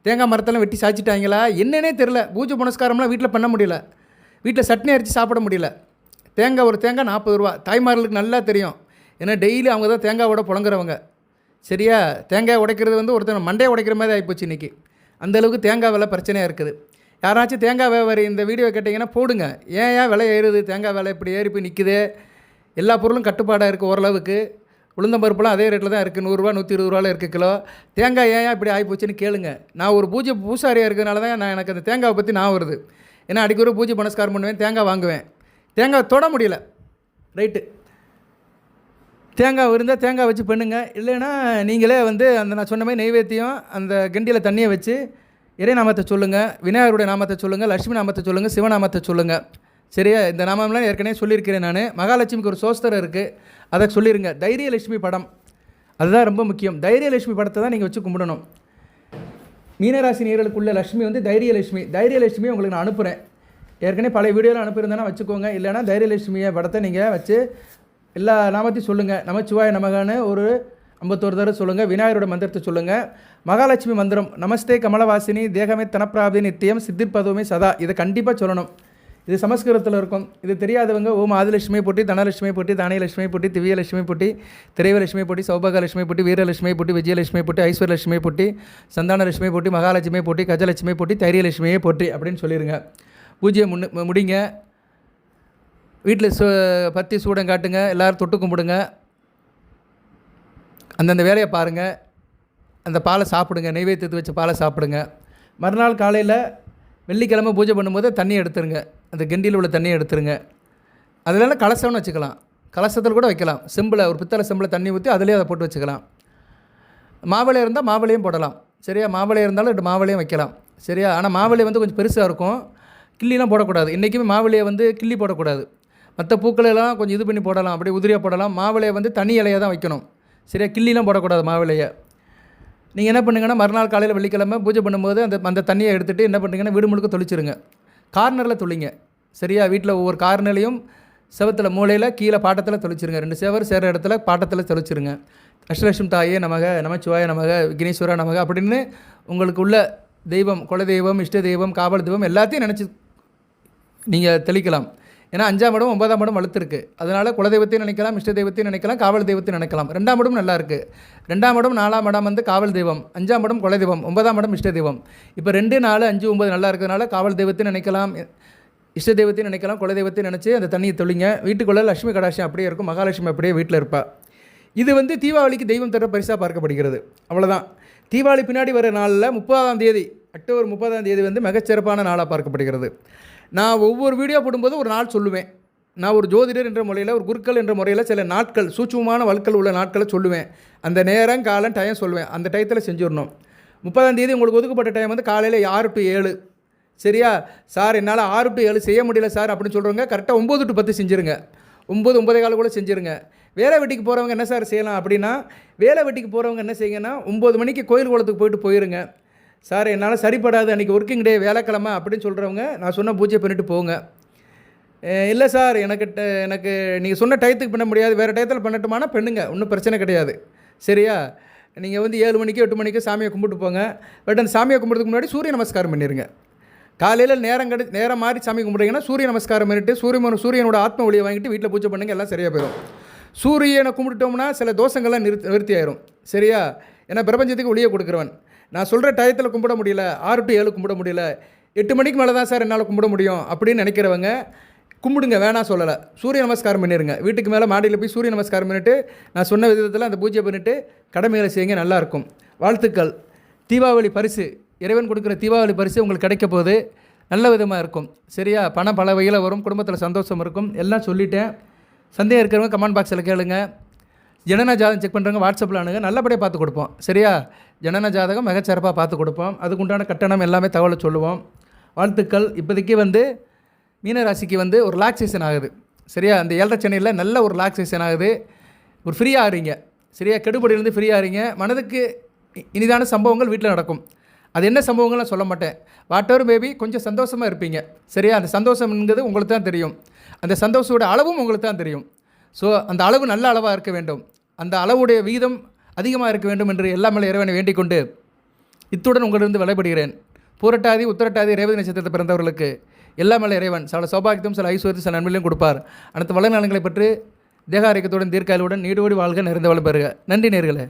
தேங்காய் மரத்தெல்லாம் வெட்டி சாய்ச்சிட்டாங்களா? என்னன்னே தெரில பூஜை புனஸ்காரம்லாம் வீட்டில் பண்ண முடியல. வீட்டில் சட்னி அரைச்சி சாப்பிட முடியல. தேங்காய் ஒரு தேங்காய் நாற்பது ரூபா. தாய்மார்களுக்கு நல்லா தெரியும். ஏன்னா டெய்லி அவங்க தான் தேங்காவோட புழங்குறவங்க சரியா? தேங்காய் உடைக்கிறது வந்து ஒருத்தன் மண்டையை உடைக்கிற மாதிரி ஆகிப்போச்சு இன்றைக்கி அந்தளவுக்கு தேங்காய் விலை பிரச்சனையாக இருக்குது. யாராச்சும் தேங்காய் வியாபாரி இந்த வீடியோ கேட்டிங்கன்னா போடுங்க. ஏன் ஏன் விலை ஏறுது? தேங்காய் விலை இப்படி ஏறி போய் நிற்குது எல்லா பொருளும் கட்டுப்பாடாக இருக்குது ஓரளவுக்கு. உளுந்தம்பருப்புலாம் அதே ரேட்டில் தான் இருக்குது நூறுரூவா நூற்றி இருபது ரூபாயில் இருக்குது கிலோ. தேங்காய் ஏன் இப்படி ஆகிப்போச்சுன்னு கேளுங்க. நான் ஒரு பூஜை பூசாரியாக இருக்கிறதுனால தான் நான் எனக்கு அந்த தேங்காவை பற்றி நான் வருது. ஏன்னா அடிக்கடி பூஜை புனஸ்காரம் பண்ணுவேன் தேங்காய் வாங்குவேன். தேங்காய் தொட முடியல. ரைட்டு. தேங்காய் இருந்தால் தேங்காய் வச்சு பண்ணுங்க. இல்லைன்னா நீங்களே வந்து அந்த நான் சொன்ன மாதிரி நெய்வேத்தியம் அந்த கண்டியில் தண்ணியை வச்சு இறை நாமத்தை சொல்லுங்கள் விநாயகருடைய நாமத்தை சொல்லுங்கள் லட்சுமி நாமத்தை சொல்லுங்கள் சிவநாமத்தை சொல்லுங்கள் சரியா? இந்த நாமம்லாம் ஏற்கனவே சொல்லியிருக்கிறேன் நான். மகாலட்சுமிக்கு ஒரு சோஸ்தரம் இருக்குது அதை சொல்லிடுங்க தைரியலட்சுமி படம். அதுதான் ரொம்ப முக்கியம். தைரியலட்சுமி படத்தை தான் நீங்கள் வச்சு கும்பிடணும். மீனராசி நேர்களுக்குள்ள லட்சுமி வந்து தைரியலட்சுமி. தைரியலட்சுமி உங்களுக்கு நான் அனுப்புகிறேன் ஏற்கனவே பழைய வீடியோவில் அனுப்பியிருந்தேன்னா வச்சுக்கோங்க. இல்லைனா தைரியலட்சுமியை படத்தை நீங்கள் வச்சு எல்லா நாமத்தையும் சொல்லுங்கள் நமச்சிவாய நமகான்னு ஒரு ஐம்பத்தோரு தடவை சொல்லுங்கள் விநாயகரோட மந்திரத்தை சொல்லுங்கள் மகாலட்சுமி மந்திரம். நமஸ்தே கமலவாசினி தேகமே தனப்பிராப்தி நித்தியம் சித்திர்பதுமே சதா. இதை கண்டிப்பாக சொல்லணும். இது சமஸ்கிருதத்தில் இருக்கும். இது தெரியாதவங்க ஓம் ஆதிலட்சுமி போட்டி தனலட்சுமி போட்டி தானியலட்சுமி போட்டி திவ்யலட்சுமி போட்டி திரைவலட்சுமி போட்டி சௌபாகலட்சுமி போட்டி வீரலட்சுமி போட்டி விஜயலட்சுமி போட்டி ஐஸ்வர்யலட்சுமி போட்டி சந்தானலட்சுமி போட்டி மகாலட்சுமி போட்டி கஜலட்சுமி போட்டி தைரியலட்சுமியை போட்டி அப்படின்னு சொல்லிடுங்க பூஜையை முன்னு முடிங்க. வீட்டில் சு பத்தி சூடம் காட்டுங்க எல்லோரும் தொட்டு கும்பிடுங்க. அந்தந்த வேலையை பாருங்கள் அந்த பாலை சாப்பிடுங்க நெய்வேத்தியத்தை வச்ச பாலை சாப்பிடுங்க. மறுநாள் காலையில் வெள்ளிக்கிழமை பூஜை பண்ணும்போது தண்ணி எடுத்துருங்க. அந்த கெண்டியில் உள்ள தண்ணியை எடுத்துருங்க. அதில் கலசம்னு வச்சுக்கலாம். கலசத்தில் கூட வைக்கலாம். செம்பில் ஒரு பித்தளை செம்பில் தண்ணி ஊற்றி அதிலே அதை போட்டு வச்சுக்கலாம். மாவிளை இருந்தால் மாவிளையும் போடலாம். சரியா? மாவிளை இருந்தாலும் ரெண்டு மாவிளையும் வைக்கலாம். சரியா? ஆனால் மாவிளை வந்து கொஞ்சம் பெருசாக இருக்கும். கிள்ளிலாம் போடக்கூடாது. இன்றைக்குமே மாவிளையை வந்து கிள்ளி போடக்கூடாது. மற்ற பூக்களெல்லாம் கொஞ்சம் இது பண்ணி போடலாம். அப்படியே உதிரியாக போடலாம். மாவிளையை வந்து தனி இலையாக தான் வைக்கணும். சரியா? கிள்ளிலாம் போடக்கூடாது மாவிளையை. நீங்கள் என்ன பண்ணுங்கன்னா மறுநாள் காலையில் வெள்ளிக்கிழமை பூஜை பண்ணும்போது அந்த அந்த தண்ணியை எடுத்துகிட்டு என்ன பண்ணுறீங்கன்னா வீடு முழுக்க தொளிச்சிருங்க. கார்னரில் துளிங்க சரியா? வீட்டில் ஒவ்வொரு கார்னர்லையும் செவத்தில் மூலையில் கீழே பாட்டத்தில் தொளிச்சிருங்க. ரெண்டு சேவர் சேர இடத்துல பாட்டத்தில் தொளிச்சிருங்க. அஷ்டலட்சுமி தாயே நமக நமச்சிவாய நமக விக்னேஸ்வரா நமக அப்படின்னு உங்களுக்கு உள்ள தெய்வம் குல தெய்வம் இஷ்ட தெய்வம் காவல் தெய்வம் எல்லாத்தையும் நினச்சி நீங்கள் தெளிக்கலாம். ஏன்னா அஞ்சாம் இடம் ஒன்பதாம் இடம் வலுத்திருக்கு. அதனால் குலதெய்வத்தையும் நினைக்கலாம் இஷ்ட தெய்வத்தையும் நினைக்கலாம் காவல் தெய்வத்தையும் நினைக்கலாம். ரெண்டாம் இடம் நல்லா இருக்குது ரெண்டாம் இடம் நாலாம் இடம் வந்து காவல் தெய்வம். அஞ்சாம் இடம் குலதெய்வம் ஒன்பதாம் இடம் இஷ்ட தெய்வம். இப்போ ரெண்டு நாலு அஞ்சு ஒம்பது நல்லா இருக்கிறதுனால காவல் தெய்வத்தையும் நினைக்கலாம் இஷ்ட தெய்வத்தையும் நினைக்கலாம் குலதெய்வத்தையும் நினச்சி அந்த தண்ணியை தொழிங்க வீட்டுக்குள்ளே லட்சுமி கடாட்சம் அப்படியே இருக்கும். மகாலட்சுமி அப்படியே வீட்டில் இருப்பாள் இது வந்து தீபாவளிக்கு தெய்வம் தர பரிசாக பார்க்கப்படுகிறது. அவ்வளோதான் தீபாவளி பின்னாடி வர நாளில் முப்பதாம் தேதி அக்டோபர் முப்பதாம் தேதி வந்து மிகச்சிறப்பான நாளாக பார்க்கப்படுகிறது. நான் ஒவ்வொரு வீடியோ போடும்போது ஒரு நாள் சொல்லுவேன். நான் ஒரு ஜோதிடர் என்ற முறையில் ஒரு குருக்கள் என்ற முறையில் சில நாட்கள் சூட்சமான வழக்கல் உள்ள நாட்களை சொல்லுவேன். அந்த நேரம் காலம் டைம் சொல்லுவேன். அந்த டயத்தில் செஞ்சிடணும். முப்பதாம் தேதி உங்களுக்கு ஒதுக்கப்பட்ட டைம் வந்து காலையில் ஆறு டு ஏழு. சரியா? சார் என்னால் ஆறு டு ஏழு செய்ய முடியல சார் அப்படின்னு சொல்கிறவங்க கரெக்டாக ஒம்பது டு பத்து செஞ்சுருங்க. ஒம்பது ஒம்பதே கால கூட செஞ்சுருங்க. வேலை வெட்டிக்கு போகிறவங்க என்ன சார் செய்யலாம் அப்படின்னா வேலை வெட்டிக்கு போகிறவங்க என்ன செய்யுங்கன்னா ஒம்பது மணிக்கு கோயில் குளத்துக்கு போயிட்டு போயிருங்க. சார் என்னால் சரிப்படாது. அன்றைக்கி ஒர்க்கிங் டே வேலைக்கிழமை அப்படின்னு சொல்கிறவங்க நான் சொன்ன பூஜை பண்ணிவிட்டு போங்க. இல்லை சார் எனக்கு எனக்கு நீங்கள் சொன்ன டயத்துக்கு பண்ண முடியாது. வேறு டயத்தில் பண்ணட்டுமானா பெண்ணுங்க. ஒன்றும் பிரச்சனை கிடையாது. சரியா? நீங்கள் வந்து ஏழு மணிக்கு எட்டு மணிக்கு சாமியை கும்பிட்டு போங்க. பட் அந்த சாமியை கும்பிட்றதுக்கு முன்னாடி சூரிய நமஸ்காரம் பண்ணிடுங்க காலையில் நேரம் கடி நேரம் மாதிரி சாமி கும்பிட்றீங்கன்னா சூரிய நமஸ்காரம் பண்ணிட்டு சூரியன் சூரியனோட ஆத்ம ஒளியை வாங்கிட்டு வீட்டில் பூஜை பண்ணுங்க. எல்லாம் சரியாக போயிடும் சூரியனை கும்பிட்டுட்டோம்னா சில தோஷங்கள்லாம் நிறுத்தி நிறுத்தி ஆயிரும். சரியா? ஏன்னா பிரபஞ்சத்துக்கு ஒளியை கொடுக்குறவன். நான் சொல்கிற டயத்தில் கும்பிட முடியல ஆறு டு ஏழு கும்பிட முடியல. எட்டு மணிக்கு மேலே தான் சார் என்னால் கும்பிட முடியும் அப்படின்னு நினைக்கிறவங்க கும்பிடுங்க வேணாம் சொல்லலை. சூரிய நமஸ்காரம் பண்ணிடுங்க வீட்டுக்கு மேலே மாடியில் போய் சூரிய நமஸ்காரம் பண்ணிவிட்டு நான் சொன்ன விதத்தில் அந்த பூஜை பண்ணிவிட்டு கடமைகளை செய்யுங்க நல்லாயிருக்கும் வாழ்த்துக்கள். தீபாவளி பரிசு இறைவன் கொடுக்குற தீபாவளி பரிசு உங்களுக்கு கிடைக்க போகுது. நல்ல விதமாக இருக்கும். சரியா? பணம் பல வகையில் வரும். குடும்பத்தில் சந்தோஷம் இருக்கும். எல்லாம் சொல்லிட்டேன். சந்தேகம் இருக்கிறவங்க கமெண்ட் பாக்ஸில் கேளுங்கள் ஜனனா ஜாதகம் செக் பண்ணுறவங்க வாட்ஸ்அப்பில் அணுங்க நல்லபடியாக பார்த்து கொடுப்போம். சரியா? ஜனன ஜாதகம் மிகச்சிறப்பாக பார்த்து கொடுப்போம். அதுக்குண்டான கட்டணம் எல்லாமே தகவலை சொல்லுவோம். வாழ்த்துக்கள். இப்போதைக்கு வந்து மீனராசிக்கு வந்து ஒரு ரிலாக்ஸேஷன் ஆகுது. சரியா? அந்த ஏழரை சென்னையில் நல்ல ஒரு ரிலாக்ஸேஷன் ஆகுது. ஒரு ஃப்ரீயாக ஆகிறீங்க சரியா? கெடுபடியிலேருந்து ஃப்ரீயாக ஆகிறீங்க மனதுக்கு இனிதான சம்பவங்கள் வீட்டில் நடக்கும். அது என்ன சம்பவங்கள்லாம் சொல்ல மாட்டேன். வாட் எவர் மேபி கொஞ்சம் சந்தோஷமாக இருப்பீங்க. சரியா? அந்த சந்தோஷம்ங்கிறது உங்களுக்கு தான் தெரியும். அந்த சந்தோஷத்தோட அளவும் உங்களுக்கு தான் தெரியும். ஸோ அந்த அளவு நல்ல அளவாக இருக்க வேண்டும். அந்த அளவுடைய வீதம் அதிகமாக இருக்க வேண்டும் என்று எல்லா மேலே இறைவனை வேண்டிக் கொண்டு இத்துடன் உங்களிடம் விளைபடுகிறேன் பூரட்டாதி உத்தரட்டாதி ரேவதி நட்சத்திரத்தை பிறந்தவர்களுக்கு எல்லா மேலே இறைவன் சில சௌபாகியத்தையும் சில ஐஸ்வர்யத்தையும் சில நன்மையிலும் கொடுப்பார். அனைத்து வள நலங்களை பற்றி தேக ஆரோக்கியத்துடன் தீர்க்காயுடன் நீடோடி வாழ்க நிறைந்த வளம் பெறுக. நன்றி நேர்களே.